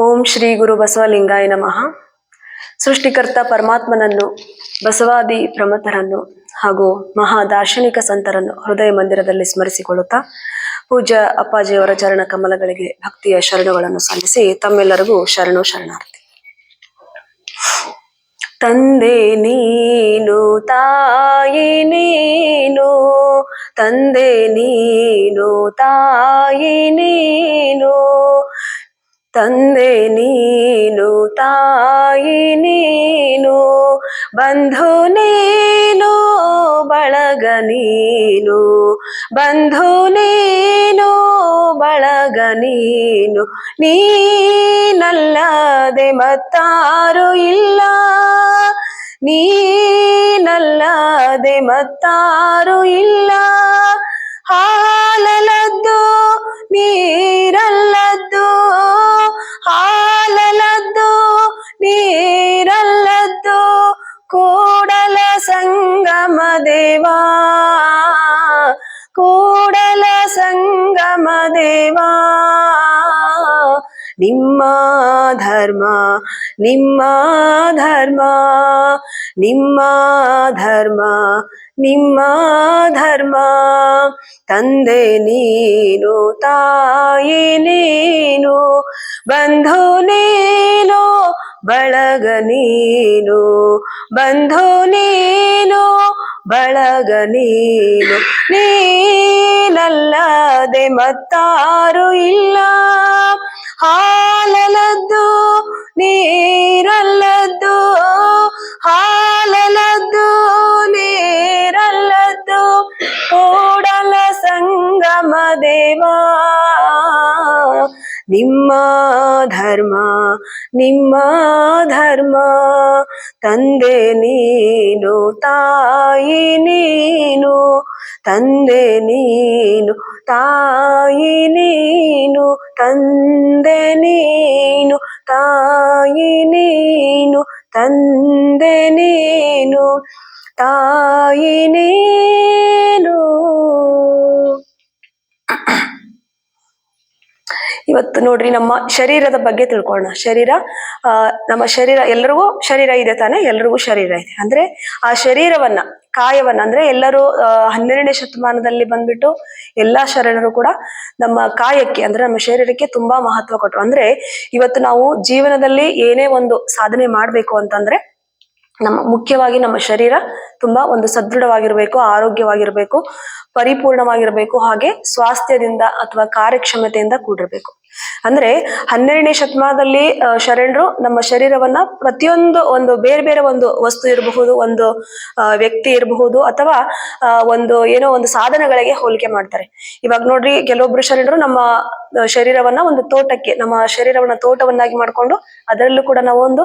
ಓಂ ಶ್ರೀ ಗುರು ಬಸವಲಿಂಗಾಯ ನಮಃ. ಸೃಷ್ಟಿಕರ್ತ ಪರಮಾತ್ಮನನ್ನು, ಬಸವಾದಿ ಪ್ರಮಥರನ್ನು ಹಾಗೂ ಮಹಾ ದಾರ್ಶನಿಕ ಸಂತರನ್ನು ಹೃದಯ ಮಂದಿರದಲ್ಲಿ ಸ್ಮರಿಸಿಕೊಳ್ಳುತ್ತಾ ಪೂಜಾ ಅಪ್ಪಾಜಿಯವರ ಚರಣ ಕಮಲಗಳಿಗೆ ಭಕ್ತಿಯ ಶರಣುಗಳನ್ನು ಸಲ್ಲಿಸಿ ತಮ್ಮೆಲ್ಲರಿಗೂ ಶರಣು ಶರಣಾರ್ಥಿ. ತಂದೆ ನೀನು, ತಾಯಿ ನೀನು, ತಂದೆ ನೀನು, ತಾಯಿ ನೀನು ತಂದೆ ನೀನು, ತಾಯಿ ನೀನು, ಬಂಧು ನೀನು, ಬಳಗ ನೀನು, ಬಂಧು ನೀನು, ಬಳಗ ನೀನು, ನೀನಲ್ಲದೆ ಮತ್ತಾರು ಇಲ್ಲ. ನೀನಲ್ಲದೆ ಮತ್ತಾರು ಇಲ್ಲ. హాలలద్దు నీరల్లద్దు. హాలలద్దు నీరల్లద్దు. కూడల సంగమ దేవా కూడల సంగమ దేవా. ನಿಮ್ಮ ಧರ್ಮ ನಿಮ್ಮ ಧರ್ಮ ನಿಮ್ಮ ಧರ್ಮ ನಿಮ್ಮ ಧರ್ಮ. ತಂದೆ ನೀನು, ತಾಯಿ ನೀನು, ಬಂಧು ನೀನು, ಬಳಗ ನೀನು, ಬಂಧು ನೀನು ಬಳಗ ನೀನು. ನೀನಲ್ಲದೆ ಮತ್ತಾರು ಇಲ್ಲ. ಹಾಲಲದ್ದು ನೀರಲ್ಲದ್ದು. ಹಾಲಲದ್ದು ನೀರಲ್ಲದ್ದು. ಕೂಡಲ ಸಂಗಮ ದೇವಾ. ನಿಮ್ಮ ಧರ್ಮ ನಿಮ್ಮ ಧರ್ಮ ತಂದೆ ನೀನು ತಾಯಿ ನೀನು ತಂದೆ ನೀನು ತಾಯಿ ನೀನು ತಂದೆ ನೀನು ತಾಯಿ ನೀನು ತಂದೆ ನೀನು ತಾಯಿ ನೀನು ಇವತ್ತು ನೋಡ್ರಿ ನಮ್ಮ ಶರೀರದ ಬಗ್ಗೆ ತಿಳ್ಕೊಳ್ಳೋಣ. ಶರೀರ ನಮ್ಮ ಶರೀರ ಎಲ್ಲರಿಗೂ ಶರೀರ ಇದೆ ತಾನೆ? ಎಲ್ಲರಿಗೂ ಶರೀರ ಇದೆ. ಅಂದ್ರೆ ಆ ಶರೀರವನ್ನ, ಕಾಯವನ್ನ, ಅಂದ್ರೆ ಎಲ್ಲರೂ ಹನ್ನೆರಡನೇ ಶತಮಾನದಲ್ಲಿ ಬಂದ್ಬಿಟ್ಟು ಎಲ್ಲಾ ಶರಣರು ಕೂಡ ನಮ್ಮ ಕಾಯಕ್ಕೆ, ಅಂದ್ರೆ ನಮ್ಮ ಶರೀರಕ್ಕೆ ತುಂಬಾ ಮಹತ್ವ ಕೊಟ್ಟರು ಅಂದ್ರೆ ಇವತ್ತು ನಾವು ಜೀವನದಲ್ಲಿ ಏನೇ ಒಂದು ಸಾಧನೆ ಮಾಡ್ಬೇಕು ಅಂತಂದ್ರೆ ನಮ್ಮ ಮುಖ್ಯವಾಗಿ ನಮ್ಮ ಶರೀರ ತುಂಬಾ ಒಂದು ಸದೃಢವಾಗಿರ್ಬೇಕು ಆರೋಗ್ಯವಾಗಿರ್ಬೇಕು ಪರಿಪೂರ್ಣವಾಗಿರ್ಬೇಕು ಹಾಗೆ ಸ್ವಾಸ್ಥ್ಯದಿಂದ ಅಥವಾ ಕಾರ್ಯಕ್ಷಮತೆಯಿಂದ ಕೂಡಿರ್ಬೇಕು. ಅಂದ್ರೆ ಹನ್ನೆರಡನೇ ಶತಮಾನದಲ್ಲಿ ಶರಣರು ನಮ್ಮ ಶರೀರವನ್ನ ಪ್ರತಿಯೊಂದು ಒಂದು ಬೇರೆ ಬೇರೆ ಒಂದು ವಸ್ತು ಇರಬಹುದು, ಒಂದು ವ್ಯಕ್ತಿ ಇರಬಹುದು, ಅಥವಾ ಒಂದು ಏನೋ ಒಂದು ಸಾಧನಗಳಿಗೆ ಹೋಲಿಕೆ ಮಾಡ್ತಾರೆ. ಇವಾಗ ನೋಡ್ರಿ, ಕೆಲವೊಬ್ರು ಶರಣರು ನಮ್ಮ ಶರೀರವನ್ನ ಒಂದು ತೋಟಕ್ಕೆ, ನಮ್ಮ ಶರೀರವನ್ನ ತೋಟವನ್ನಾಗಿ ಮಾಡ್ಕೊಂಡು ಅದರಲ್ಲೂ ಕೂಡ ನಾವು ಒಂದು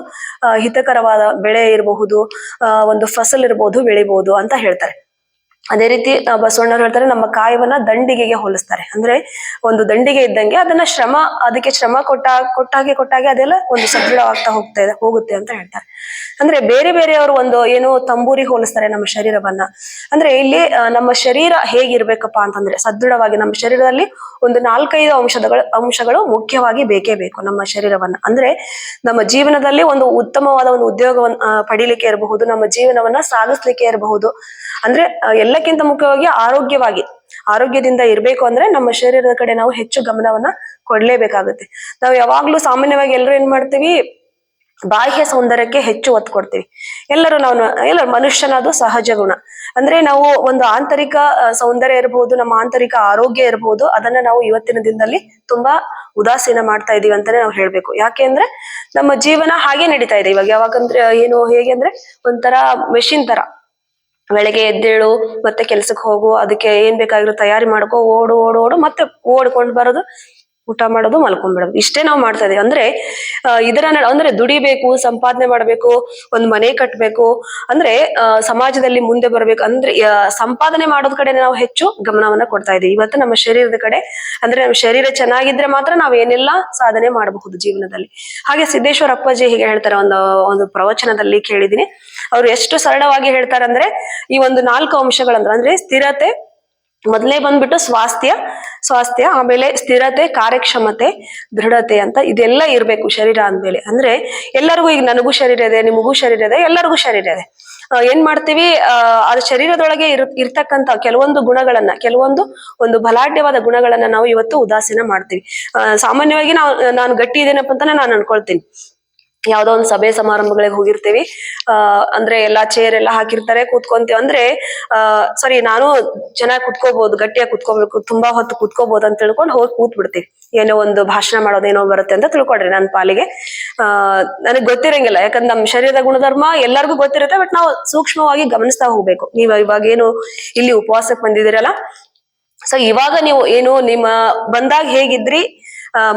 ಹಿತಕರವಾದ ಬೆಳೆ ಇರಬಹುದು ಒಂದು ಫಸಲ್ ಇರಬಹುದು, ಬೆಳಿಬಹುದು ಅಂತ ಹೇಳ್ತಾರೆ. ಅದೇ ರೀತಿ ಬಸವಣ್ಣ ಬಸವಣ್ಣವ್ರು ಹೇಳ್ತಾರೆ ನಮ್ಮ ಕಾಯವನ್ನ ದಂಡಿಗೆಗೆ ಹೋಲಿಸ್ತಾರೆ. ಅಂದ್ರೆ ಒಂದು ದಂಡಿಗೆ ಇದ್ದಂಗೆ ಅದನ್ನ ಶ್ರಮ ಅದಕ್ಕೆ ಶ್ರಮ ಕೊಟ್ಟ ಕೊಟ್ಟಾಗೆ ಕೊಟ್ಟಾಗೆ ಅದೆಲ್ಲ ಒಂದು ಸದೃಢವಾಗ್ತಾ ಹೋಗ್ತಾ ಇದೆ ಹೋಗುತ್ತೆ ಅಂತ ಹೇಳ್ತಾರೆ. ಅಂದ್ರೆ ಬೇರೆ ಬೇರೆಯವರು ಒಂದು ಏನು ತಂಬೂರಿ ಹೋಲಿಸ್ತಾರೆ ನಮ್ಮ ಶರೀರವನ್ನ. ಅಂದ್ರೆ ಇಲ್ಲಿ ನಮ್ಮ ಶರೀರ ಹೇಗಿರ್ಬೇಕಪ್ಪ ಅಂತಂದ್ರೆ ಸದೃಢವಾಗಿ ನಮ್ಮ ಶರೀರದಲ್ಲಿ ಒಂದು ನಾಲ್ಕೈದು ಅಂಶಗಳು ಅಂಶಗಳು ಮುಖ್ಯವಾಗಿ ಬೇಕೇ ಬೇಕು ನಮ್ಮ ಶರೀರವನ್ನ. ಅಂದ್ರೆ ನಮ್ಮ ಜೀವನದಲ್ಲಿ ಒಂದು ಉತ್ತಮವಾದ ಒಂದು ಉದ್ಯೋಗವನ್ನ ಪಡೀಲಿಕ್ಕೆ ಇರಬಹುದು ನಮ್ಮ ಜೀವನವನ್ನ ಸಾಗಿಸ್ಲಿಕ್ಕೆ ಇರಬಹುದು. ಅಂದ್ರೆ ಆ, ಎಲ್ಲಕ್ಕಿಂತ ಮುಖ್ಯವಾಗಿ ಆರೋಗ್ಯವಾಗಿ, ಆರೋಗ್ಯದಿಂದ ಇರ್ಬೇಕು ಅಂದ್ರೆ ನಮ್ಮ ಶರೀರದ ಕಡೆ ನಾವು ಹೆಚ್ಚು ಗಮನವನ್ನ ಕೊಡ್ಲೇಬೇಕಾಗುತ್ತೆ. ನಾವು ಯಾವಾಗ್ಲೂ ಸಾಮಾನ್ಯವಾಗಿ ಎಲ್ಲರೂ ಏನ್ ಮಾಡ್ತೀವಿ, ಬಾಹ್ಯ ಸೌಂದರ್ಯಕ್ಕೆ ಹೆಚ್ಚು ಒತ್ತು ಕೊಡ್ತೀವಿ. ಎಲ್ಲರೂ ನಾವು, ಎಲ್ಲರೂ ಮನುಷ್ಯನದು ಸಹಜ ಗುಣ. ಅಂದ್ರೆ ನಾವು ಒಂದು ಆಂತರಿಕ ಸೌಂದರ್ಯ ಇರಬಹುದು ನಮ್ಮ ಆಂತರಿಕ ಆರೋಗ್ಯ ಇರಬಹುದು ಅದನ್ನ ನಾವು ಇವತ್ತಿನ ದಿನದಲ್ಲಿ ತುಂಬಾ ಉದಾಸೀನ ಮಾಡ್ತಾ ಇದೀವಿ ಅಂತಾನೆ ನಾವು ಹೇಳ್ಬೇಕು. ಯಾಕೆ ಅಂದ್ರೆ ನಮ್ಮ ಜೀವನ ಹಾಗೆ ನಡೀತಾ ಇದೆ. ಇವಾಗ ಯಾವಾಗಂದ್ರೆ, ಏನು, ಹೇಗೆ ಅಂದ್ರೆ ಒಂಥರ ಮೆಷಿನ್ ತರ. ಬೆಳಗ್ಗೆ ಎದ್ದೇಳು, ಮತ್ತೆ ಕೆಲ್ಸಕ್ಕೆ ಹೋಗು, ಅದಕ್ಕೆ ಏನ್ ಬೇಕಾಗಿರೋ ತಯಾರಿ ಮಾಡ್ಕೋ, ಓಡು ಓಡು ಓಡು, ಮತ್ತೆ ಓಡ್ಕೊಂಡು ಬರೋದು ಊಟ ಮಾಡೋದು ಮಲ್ಕೊಂಡ್ಬಿಡೋದು. ಇಷ್ಟೇ ನಾವು ಮಾಡ್ತಾ ಇದೀವಿ. ಅಂದ್ರೆ ಇದರ ಅಂದ್ರೆ ದುಡಿಬೇಕು, ಸಂಪಾದನೆ ಮಾಡ್ಬೇಕು, ಒಂದ್ ಮನೆ ಕಟ್ಬೇಕು, ಅಂದ್ರೆ ಸಮಾಜದಲ್ಲಿ ಮುಂದೆ ಬರ್ಬೇಕು, ಅಂದ್ರೆ ಸಂಪಾದನೆ ಮಾಡೋದ್ ಕಡೆ ನಾವು ಹೆಚ್ಚು ಗಮನವನ್ನ ಕೊಡ್ತಾ ಇದೀವಿ. ಇವತ್ತು ನಮ್ಮ ಶರೀರದ ಕಡೆ, ಅಂದ್ರೆ ನಮ್ಮ ಶರೀರ ಚೆನ್ನಾಗಿದ್ರೆ ಮಾತ್ರ ನಾವ್ ಏನೆಲ್ಲಾ ಸಾಧನೆ ಮಾಡಬಹುದು ಜೀವನದಲ್ಲಿ. ಹಾಗೆ ಸಿದ್ದೇಶ್ವರ ಅಪ್ಪಾಜಿ ಹೀಗೆ ಹೇಳ್ತಾರೆ, ಒಂದು ಒಂದು ಪ್ರವಚನದಲ್ಲಿ ಕೇಳಿದೀನಿ ಅವ್ರು ಎಷ್ಟು ಸರಳವಾಗಿ ಹೇಳ್ತಾರಂದ್ರೆ, ಈ ಒಂದು ನಾಲ್ಕು ಅಂಶಗಳಂದ್ರೆ, ಅಂದ್ರೆ ಸ್ಥಿರತೆ ಮೊದಲನೇ ಬಂದ್ಬಿಟ್ಟು ಸ್ವಾಸ್ಥ್ಯ ಸ್ವಾಸ್ಥ್ಯ, ಆಮೇಲೆ ಸ್ಥಿರತೆ, ಕಾರ್ಯಕ್ಷಮತೆ, ದೃಢತೆ ಅಂತ ಇದೆಲ್ಲ ಇರಬೇಕು ಶರೀರ ಅಂದ್ಮೇಲೆ. ಅಂದ್ರೆ ಎಲ್ಲರಿಗೂ ಈಗ ನನಗೂ ಶರೀರ ಇದೆ, ನಿಮಗೂ ಶರೀರ ಇದೆ, ಎಲ್ಲರಿಗೂ ಶರೀರ ಇದೆ. ಏನ್ ಮಾಡ್ತೀವಿ? ಆ ಶರೀರದೊಳಗೆ ಇರ್ ಇರ್ತಕ್ಕಂತ ಕೆಲವೊಂದು ಗುಣಗಳನ್ನ, ಕೆಲವೊಂದು ಒಂದು ಬಲಾಢ್ಯವಾದ ಗುಣಗಳನ್ನ ನಾವು ಇವತ್ತು ಉದಾಸೀನ ಮಾಡ್ತೀವಿ. ಸಾಮಾನ್ಯವಾಗಿ ನಾವು, ನಾನು ಗಟ್ಟಿ ಇದೇನಪ್ಪ ಅಂತಾನೆ ನಾನು ಅನ್ಕೊಳ್ತೀನಿ. ಯಾವ್ದೋ ಒಂದು ಸಭೆ ಸಮಾರಂಭಗಳಿಗೆ ಹೋಗಿರ್ತೀವಿ. ಅಹ್ ಅಂದ್ರೆ ಎಲ್ಲಾ ಚೇರ್ ಎಲ್ಲಾ ಹಾಕಿರ್ತಾರೆ, ಕೂತ್ಕೊಂತೀವಿ. ಅಂದ್ರೆ ಅಹ್ ಸಾರಿ ನಾನು ಚೆನ್ನಾಗಿ ಕುತ್ಕೋಬಹುದು ಗಟ್ಟಿಯಾಗಿ ಕುತ್ಕೋಬೇಕು, ತುಂಬಾ ಹೊತ್ತು ಕುತ್ಕೋಬಹುದು ಅಂತ ತಿಳ್ಕೊಂಡು ಹೋಗಿ ಕೂತ್ ಬಿಡ್ತೀವಿ ಏನೋ ಒಂದು ಭಾಷಣ ಮಾಡೋದೇನೋ ಬರುತ್ತೆ ಅಂತ ತಿಳ್ಕೊಡ್ರಿ ನನ್ನ ಪಾಲಿಗೆ. ಅಹ್ ನನಗ್ ಗೊತ್ತಿರಂಗಿಲ್ಲ, ಯಾಕಂದ್ರೆ ನಮ್ಮ ಶರೀರದ ಗುಣಧರ್ಮ ಎಲ್ಲರಿಗೂ ಗೊತ್ತಿರುತ್ತೆ ಬಟ್ ನಾವು ಸೂಕ್ಷ್ಮವಾಗಿ ಗಮನಿಸ್ತಾ ಹೋಗ್ಬೇಕು. ನೀವು ಇವಾಗ ಏನು ಇಲ್ಲಿ ಉಪವಾಸಕ್ಕೆ ಬಂದಿದ್ದೀರಲ್ಲ? ಸೊ ಇವಾಗ ನೀವು ಏನು ನಿಮ್ಮ ಬಂದಾಗ ಹೇಗಿದ್ರಿ?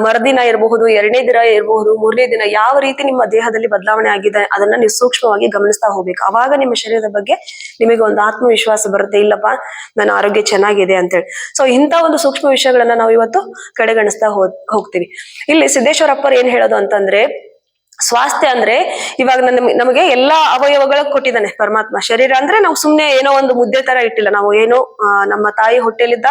ಮರುದಿನ ಇರಬಹುದು, ಎರಡನೇ ದಿನ ಇರಬಹುದು, ಮೂರನೇ ದಿನ ಯಾವ ರೀತಿ ನಿಮ್ಮ ದೇಹದಲ್ಲಿ ಬದಲಾವಣೆ ಆಗಿದೆ ಅದನ್ನ ನೀವು ಸೂಕ್ಷ್ಮವಾಗಿ ಗಮನಿಸ್ತಾ ಹೋಗ್ಬೇಕು. ಅವಾಗ ನಿಮ್ಮ ಶರೀರದ ಬಗ್ಗೆ ನಿಮಗೆ ಒಂದು ಆತ್ಮವಿಶ್ವಾಸ ಬರುತ್ತೆ, ಇಲ್ಲಪ್ಪ, ನನ್ನ ಆರೋಗ್ಯ ಚೆನ್ನಾಗಿದೆ ಅಂತೇಳಿ. ಸೊ ಇಂಥ ಒಂದು ಸೂಕ್ಷ್ಮ ವಿಷಯಗಳನ್ನ ನಾವು ಇವತ್ತು ಕಡೆಗಣಿಸ್ತಾ ಹೋಗ್, ಹೋಗ್ತೀವಿ. ಇಲ್ಲಿ ಸಿದ್ದೇಶ್ವರಪ್ಪರ್ ಏನ್ ಹೇಳೋದು ಅಂತಂದ್ರೆ ಸ್ವಾಸ್ಥ್ಯ ಅಂದ್ರೆ ಇವಾಗ ನನ್ ನಮಗೆ ಎಲ್ಲಾ ಅವಯವಗಳ ಕೊಟ್ಟಿದ್ದಾನೆ ಪರಮಾತ್ಮ. ಶರೀರ ಅಂದ್ರೆ ನಾವು ಸುಮ್ನೆ ಏನೋ ಒಂದು ಮುದ್ದೆ ತರ ಇಟ್ಟಿಲ್ಲ. ನಾವು ಏನೋ ನಮ್ಮ ತಾಯಿ ಹೊಟ್ಟೆಲಿದ್ದ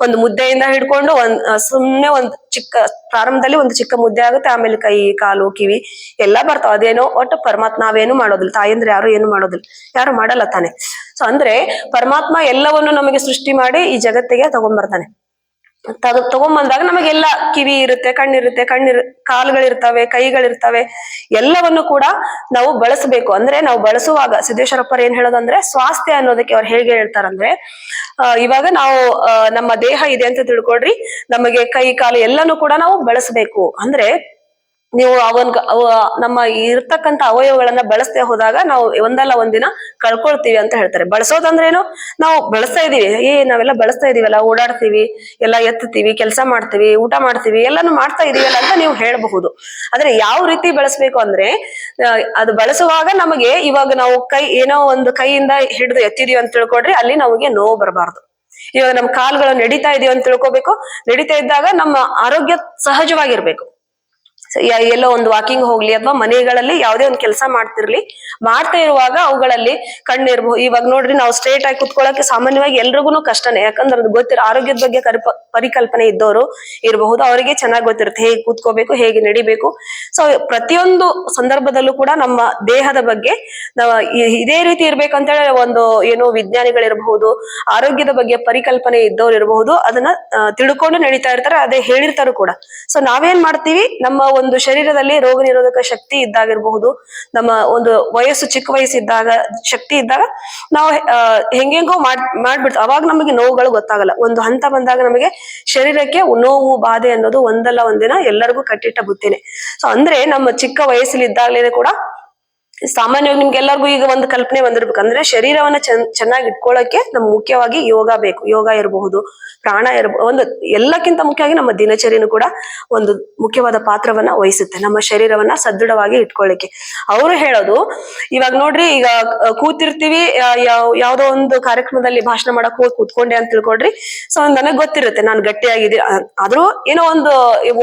ಒಂದು ಮುದ್ದೆಯಿಂದ ಹಿಡ್ಕೊಂಡು ಒಂದ್ ಸುಮ್ನೆ ಒಂದು ಚಿಕ್ಕ, ಪ್ರಾರಂಭದಲ್ಲಿ ಒಂದು ಚಿಕ್ಕ ಮುದ್ದೆ ಆಗುತ್ತೆ, ಆಮೇಲೆ ಕೈ, ಕಾಲು, ಕಿವಿ ಎಲ್ಲಾ ಬರ್ತಾವ. ಅದೇನೋ ಒಟ್ಟು ಪರಮಾತ್ಮ ನಾವೇನು ಮಾಡೋದಿಲ್ಲ. ತಾಯಿ ಅಂದ್ರೆ ಯಾರು ಏನು ಮಾಡೋದಿಲ್ಲ. ಯಾರು ಮಾಡಲ್ಲ ತಾನೆ. ಸೊ ಅಂದ್ರೆ ಪರಮಾತ್ಮ ಎಲ್ಲವನ್ನು ನಮಗೆ ಸೃಷ್ಟಿ ಮಾಡಿ ಈ ಜಗತ್ತಿಗೆ ತಗೊಂಡ್ಬರ್ತಾನೆ ತಗ, ತಗೊಂಬಂದಾಗ ನಮಗೆಲ್ಲ ಕಿವಿ ಇರುತ್ತೆ, ಕಣ್ಣಿರುತ್ತೆ, ಕಣ್ಣಿರ್, ಕಾಲುಗಳಿರ್ತವೆ, ಕೈಗಳಿರ್ತವೆ, ಎಲ್ಲವನ್ನು ಕೂಡ ನಾವು ಬಳಸಬೇಕು. ಅಂದ್ರೆ ನಾವು ಬಳಸುವಾಗ ಸಿದ್ದೇಶ್ವರಪ್ಪರ್ ಏನ್ ಹೇಳೋದಂದ್ರೆ ಸ್ವಾಸ್ಥ್ಯ ಅನ್ನೋದಕ್ಕೆ ಅವ್ರು ಹೇಗೆ ಹೇಳ್ತಾರಂದ್ರೆ ಇವಾಗ ನಾವು ನಮ್ಮ ದೇಹ ಇದೆ ಅಂತ ತಿಳ್ಕೊಡ್ರಿ ನಮಗೆ ಕೈ, ಕಾಲು ಎಲ್ಲಾನು ಕೂಡ ನಾವು ಬಳಸಬೇಕು. ಅಂದ್ರೆ ನೀವು ಅವನ್ ಅವ ನಮ್ಮ ಇರ್ತಕ್ಕಂತ ಅವಯವಗಳನ್ನ ಬಳಸದೆ ಹೋದಾಗ ನಾವು ಒಂದಲ್ಲ ಒಂದಿನ ಕಳ್ಕೊಳ್ತೀವಿ ಅಂತ ಹೇಳ್ತಾರೆ. ಬಳಸೋದಂದ್ರೇನು? ನಾವು ಬಳಸ್ತಾ ಇದೀವಿ ಏ, ನಾವೆಲ್ಲ ಬಳಸ್ತಾ ಇದೀವಲ್ಲ ಓಡಾಡ್ತೀವಿ, ಎಲ್ಲ ಎತ್ತುತ್ತೀವಿ, ಕೆಲಸ ಮಾಡ್ತೀವಿ, ಊಟ ಮಾಡ್ತೀವಿ, ಎಲ್ಲಾನು ಮಾಡ್ತಾ ಇದೀವಲ್ಲ ಅಂತ ನೀವು ಹೇಳಬಹುದು. ಆದ್ರೆ ಯಾವ ರೀತಿ ಬಳಸ್ಬೇಕು ಅಂದ್ರೆ ಅದು ಬಳಸುವಾಗ ನಮಗೆ ಇವಾಗ ನಾವು ಕೈ, ಏನೋ ಒಂದು ಕೈಯಿಂದ ಹಿಡಿದು ಎತ್ತಿದೀವಿ ಅಂತ ತಿಳ್ಕೊಡ್ರಿ ಅಲ್ಲಿ ನಮಗೆ ನೋವು ಬರಬಾರ್ದು. ಇವಾಗ ನಮ್ಮ ಕಾಲುಗಳು ನಡೀತಾ ಇದೀವಿ ಅಂತ ತಿಳ್ಕೊಬೇಕು. ನಡೀತಾ ಇದ್ದಾಗ ನಮ್ಮ ಆರೋಗ್ಯ ಸಹಜವಾಗಿರ್ಬೇಕು. ಎಲ್ಲೋ ಒಂದು ವಾಕಿಂಗ್ ಹೋಗ್ಲಿ ಅಥವಾ ಮನೆಗಳಲ್ಲಿ ಯಾವುದೇ ಒಂದು ಕೆಲಸ ಮಾಡ್ತಿರ್ಲಿ, ಮಾಡ್ತಾ ಇರುವಾಗ ಅವುಗಳಲ್ಲಿ ಕಣ್ಣಿರ್ಬಹುದು ಇವಾಗ ನೋಡ್ರಿ ನಾವು ಸ್ಟ್ರೇಟ್ ಆಗಿ ಕುತ್ಕೊಳ್ಳೋಕೆ ಸಾಮಾನ್ಯವಾಗಿ ಎಲ್ರಿಗೂ ಕಷ್ಟನೇ. ಯಾಕಂದ್ರೆ ಅದು ಗೊತ್ತಿರ, ಆರೋಗ್ಯದ ಬಗ್ಗೆ ಪರಿಕಲ್ಪನೆ ಇದ್ದವರು ಇರಬಹುದು. ಅವರಿಗೆ ಚೆನ್ನಾಗಿ ಗೊತ್ತಿರುತ್ತೆ. ಹೇಗೆ ಕೂತ್ಕೋಬೇಕು, ಹೇಗೆ ನಡಿಬೇಕು. ಸೊ ಪ್ರತಿಯೊಂದು ಸಂದರ್ಭದಲ್ಲೂ ಕೂಡ ನಮ್ಮ ದೇಹದ ಬಗ್ಗೆ ನಾವು ಇದೇ ರೀತಿ ಇರ್ಬೇಕಂತೇಳಿ ಒಂದು ಏನು ವಿಜ್ಞಾನಿಗಳಿರಬಹುದು, ಆರೋಗ್ಯದ ಬಗ್ಗೆ ಪರಿಕಲ್ಪನೆ ಇದ್ದವ್ರು ಇರಬಹುದು ಅದನ್ನ ತಿಳ್ಕೊಂಡು ನಡೀತಾ ಇರ್ತಾರೆ, ಅದೇ ಹೇಳಿರ್ತಾರು ಕೂಡ. ಸೊ ನಾವೇನ್ ಮಾಡ್ತೀವಿ? ನಮ್ಮ ಒಂದು ಶರೀರದಲ್ಲಿ ರೋಗ ನಿರೋಧಕ ಶಕ್ತಿ ಇದ್ದಾಗಿರ್ಬಹುದು, ನಮ್ಮ ಒಂದು ವಯಸ್ಸು ಚಿಕ್ಕ ವಯಸ್ಸಿದ್ದಾಗ ಶಕ್ತಿ ಇದ್ದಾಗ ನಾವು ಹೆಂಗೆಂಗೋ ಮಾಡ್ ಮಾಡ್ಬಿಡ್ತೀವಿ ಅವಾಗ ನಮಗೆ ನೋವುಗಳು ಗೊತ್ತಾಗಲ್ಲ. ಒಂದು ಹಂತ ಬಂದಾಗ ನಮಗೆ ಶರೀರಕ್ಕೆ ನೋವು, ಬಾಧೆ ಅನ್ನೋದು ಒಂದಲ್ಲ ಒಂದಿನ ಎಲ್ಲರಿಗೂ ಕಟ್ಟಿಟ್ಟ ಬುತ್ತಿನೇ ಸೊ ಅಂದ್ರೆ ನಮ್ಮ ಚಿಕ್ಕ ವಯಸ್ಸಲ್ಲಿ ಇದ್ದಾಗಲೇ ಕೂಡ ಸಾಮಾನ್ಯವಾಗಿ ನಿಮ್ಗೆ ಎಲ್ಲರಿಗೂ ಈಗ ಒಂದು ಕಲ್ಪನೆ ಬಂದಿರ್ಬೇಕು ಅಂದ್ರೆ ಶರೀರವನ್ನ ಚೆನ್ನ ಚೆನ್ನಾಗಿ ಇಟ್ಕೊಳ್ಳೋಕೆ ನಮ್ಗೆ ಮುಖ್ಯವಾಗಿ ಯೋಗ ಬೇಕು. ಯೋಗ ಇರಬಹುದು ಪ್ರಾಣ ಇರಬಹುದು ಒಂದು ಎಲ್ಲಕ್ಕಿಂತ ಮುಖ್ಯವಾಗಿ ನಮ್ಮ ದಿನಚರಿನೂ ಕೂಡ ಒಂದು ಮುಖ್ಯವಾದ ಪಾತ್ರವನ್ನ ವಹಿಸುತ್ತೆ. ನಮ್ಮ ಶರೀರವನ್ನ ಸದೃಢವಾಗಿ ಇಟ್ಕೊಳ್ಳಿಕ್ಕೆ. ಅವರು ಹೇಳೋದು, ಇವಾಗ ನೋಡ್ರಿ, ಈಗ ಕೂತಿರ್ತೀವಿ ಯಾವ, ಯಾವ್ದೋ ಒಂದು ಕಾರ್ಯಕ್ರಮದಲ್ಲಿ ಭಾಷಣ ಮಾಡಕ್ ಹೋಗಿ ಕೂತ್ಕೊಂಡೆ ಅಂತ ತಿಳ್ಕೊಡ್ರಿ ಸೊ ನನಗ್ ಗೊತ್ತಿರುತ್ತೆ, ನಾನು ಗಟ್ಟಿಯಾಗಿದ್ದೀನಿ ಆದ್ರೂ ಏನೋ ಒಂದು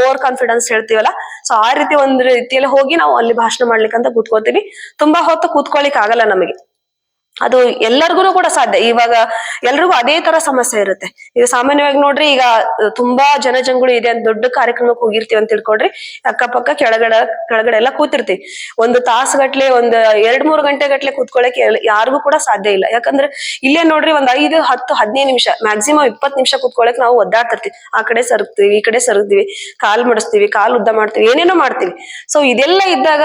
ಓವರ್ ಕಾನ್ಫಿಡೆನ್ಸ್ ಹೇಳ್ತೀವಲ್ಲ, ಸೊ, ಆ ರೀತಿ ಒಂದ್ ರೀತಿಯಲ್ಲಿ ಹೋಗಿ ನಾವು ಅಲ್ಲಿ ಭಾಷಣ ಮಾಡ್ಲಿಕ್ಕಂತ ಕೂತ್ಕೋತೀವಿ ತುಂಬಾ ಹೊತ್ತು ಕೂತ್ಕೊಳ್ಳಿಕ್ ಆಗಲ್ಲ ನಮಗೆ. ಅದು ಎಲ್ಲರಿಗೂ ಕೂಡ ಸಾಧ್ಯ. ಇವಾಗ ಎಲ್ರಿಗೂ ಅದೇ ತರ ಸಮಸ್ಯೆ ಇರುತ್ತೆ. ಈಗ ಸಾಮಾನ್ಯವಾಗಿ ನೋಡ್ರಿ, ಈಗ ತುಂಬಾ ಜನಜಂಗುಳಿ ಇದೆ ಅಂತ ದೊಡ್ಡ ಕಾರ್ಯಕ್ರಮಕ್ಕೆ ಹೋಗಿರ್ತೀವಿ ಅಂತ ತಿಳ್ಕೊಂಡ್ರಿ ಅಕ್ಕಪಕ್ಕ ಕೆಳಗಡೆ ಕೆಳಗಡೆ ಎಲ್ಲ ಕೂತಿರ್ತೀವಿ. ಒಂದು ತಾಸುಗಟ್ಲೆ, ಒಂದ್ ಎರಡ್ ಮೂರು ಗಂಟೆ ಗಟ್ಲೆ ಕೂತ್ಕೊಳ್ಳಕ್ಕೆ ಯಾರಿಗೂ ಕೂಡ ಸಾಧ್ಯ ಇಲ್ಲ. ಯಾಕಂದ್ರೆ ಇಲ್ಲೇ ನೋಡ್ರಿ, ಒಂದ್ ಐದು, ಹತ್ತು, ಹದಿನೈದು ನಿಮಿಷ ಮ್ಯಾಕ್ಸಿಮಮ್ ಇಪ್ಪತ್ ನಿಮಿಷ ಕೂತ್ಕೊಳ್ಳಕ್ ನಾವು ಒದ್ದಾಡ್ತಿರ್ತೀವಿ. ಆ ಕಡೆ ಸರಗ್ತೀವಿ ಈ ಕಡೆ ಸರಗ್ತೀವಿ ಕಾಲ್ ಮಡಿಸ್ತೀವಿ, ಕಾಲ್ ಉದ್ದ ಮಾಡ್ತೀವಿ, ಏನೇನೋ ಮಾಡ್ತೀವಿ. ಸೊ ಇದೆಲ್ಲ ಇದ್ದಾಗ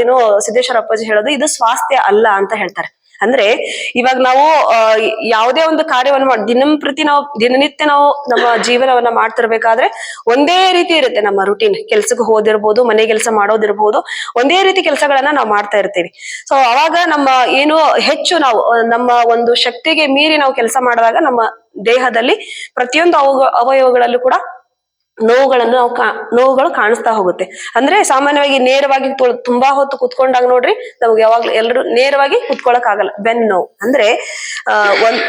ಏನೋ ಸಿದ್ದೇಶ್ವರ ಅಪ್ಪಾಜಿ ಹೇಳೋದು, ಇದು ಸ್ವಾಸ್ಥ್ಯ ಅಲ್ಲ ಅಂತ ಹೇಳ್ತಾರೆ. ಅಂದ್ರೆ ಇವಾಗ ನಾವು ಯಾವುದೇ ಒಂದು ಕಾರ್ಯವನ್ನು ಮಾಡಿ ದಿನಂಪ್ರತಿ ನಾವು, ದಿನನಿತ್ಯ ನಾವು ನಮ್ಮ ಜೀವನವನ್ನ ಮಾಡ್ತಿರ್ಬೇಕಾದ್ರೆ ಒಂದೇ ರೀತಿ ಇರುತ್ತೆ ನಮ್ಮ ರುಟೀನ್ ಕೆಲ್ಸಕ್ಕೆ ಹೋದಿರ್ಬೋದು, ಮನೆ ಕೆಲಸ ಮಾಡೋದಿರ್ಬೋದು, ಒಂದೇ ರೀತಿ ಕೆಲಸಗಳನ್ನ ನಾವು ಮಾಡ್ತಾ ಇರ್ತೀವಿ. ಸೊ ಅವಾಗ ನಮ್ಮ ಏನು ಹೆಚ್ಚು ನಾವು ನಮ್ಮ ಒಂದು ಶಕ್ತಿಗೆ ಮೀರಿ ನಾವು ಕೆಲಸ ಮಾಡಿದಾಗ ನಮ್ಮ ದೇಹದಲ್ಲಿ ಪ್ರತಿಯೊಂದು ಅವ ಅವಯವಗಳಲ್ಲೂ ಕೂಡ ನೋವುಗಳನ್ನು ನಾವು ಕಾ, ನೋವುಗಳು ಕಾಣಿಸ್ತಾ ಹೋಗುತ್ತೆ. ಅಂದ್ರೆ ಸಾಮಾನ್ಯವಾಗಿ ನೇರವಾಗಿ ತುಂಬಾ ಹೊತ್ತು ಕುತ್ಕೊಂಡಾಗ ನೋಡ್ರಿ ನಮ್ಗೆ ಯಾವಾಗ್ಲೂ ಎಲ್ಲರೂ ನೇರವಾಗಿ ಕುತ್ಕೊಳಕ್ ಆಗಲ್ಲ. ಬೆನ್ನು ನೋವು. ಅಂದ್ರೆ, ಆ, ಒಂದ್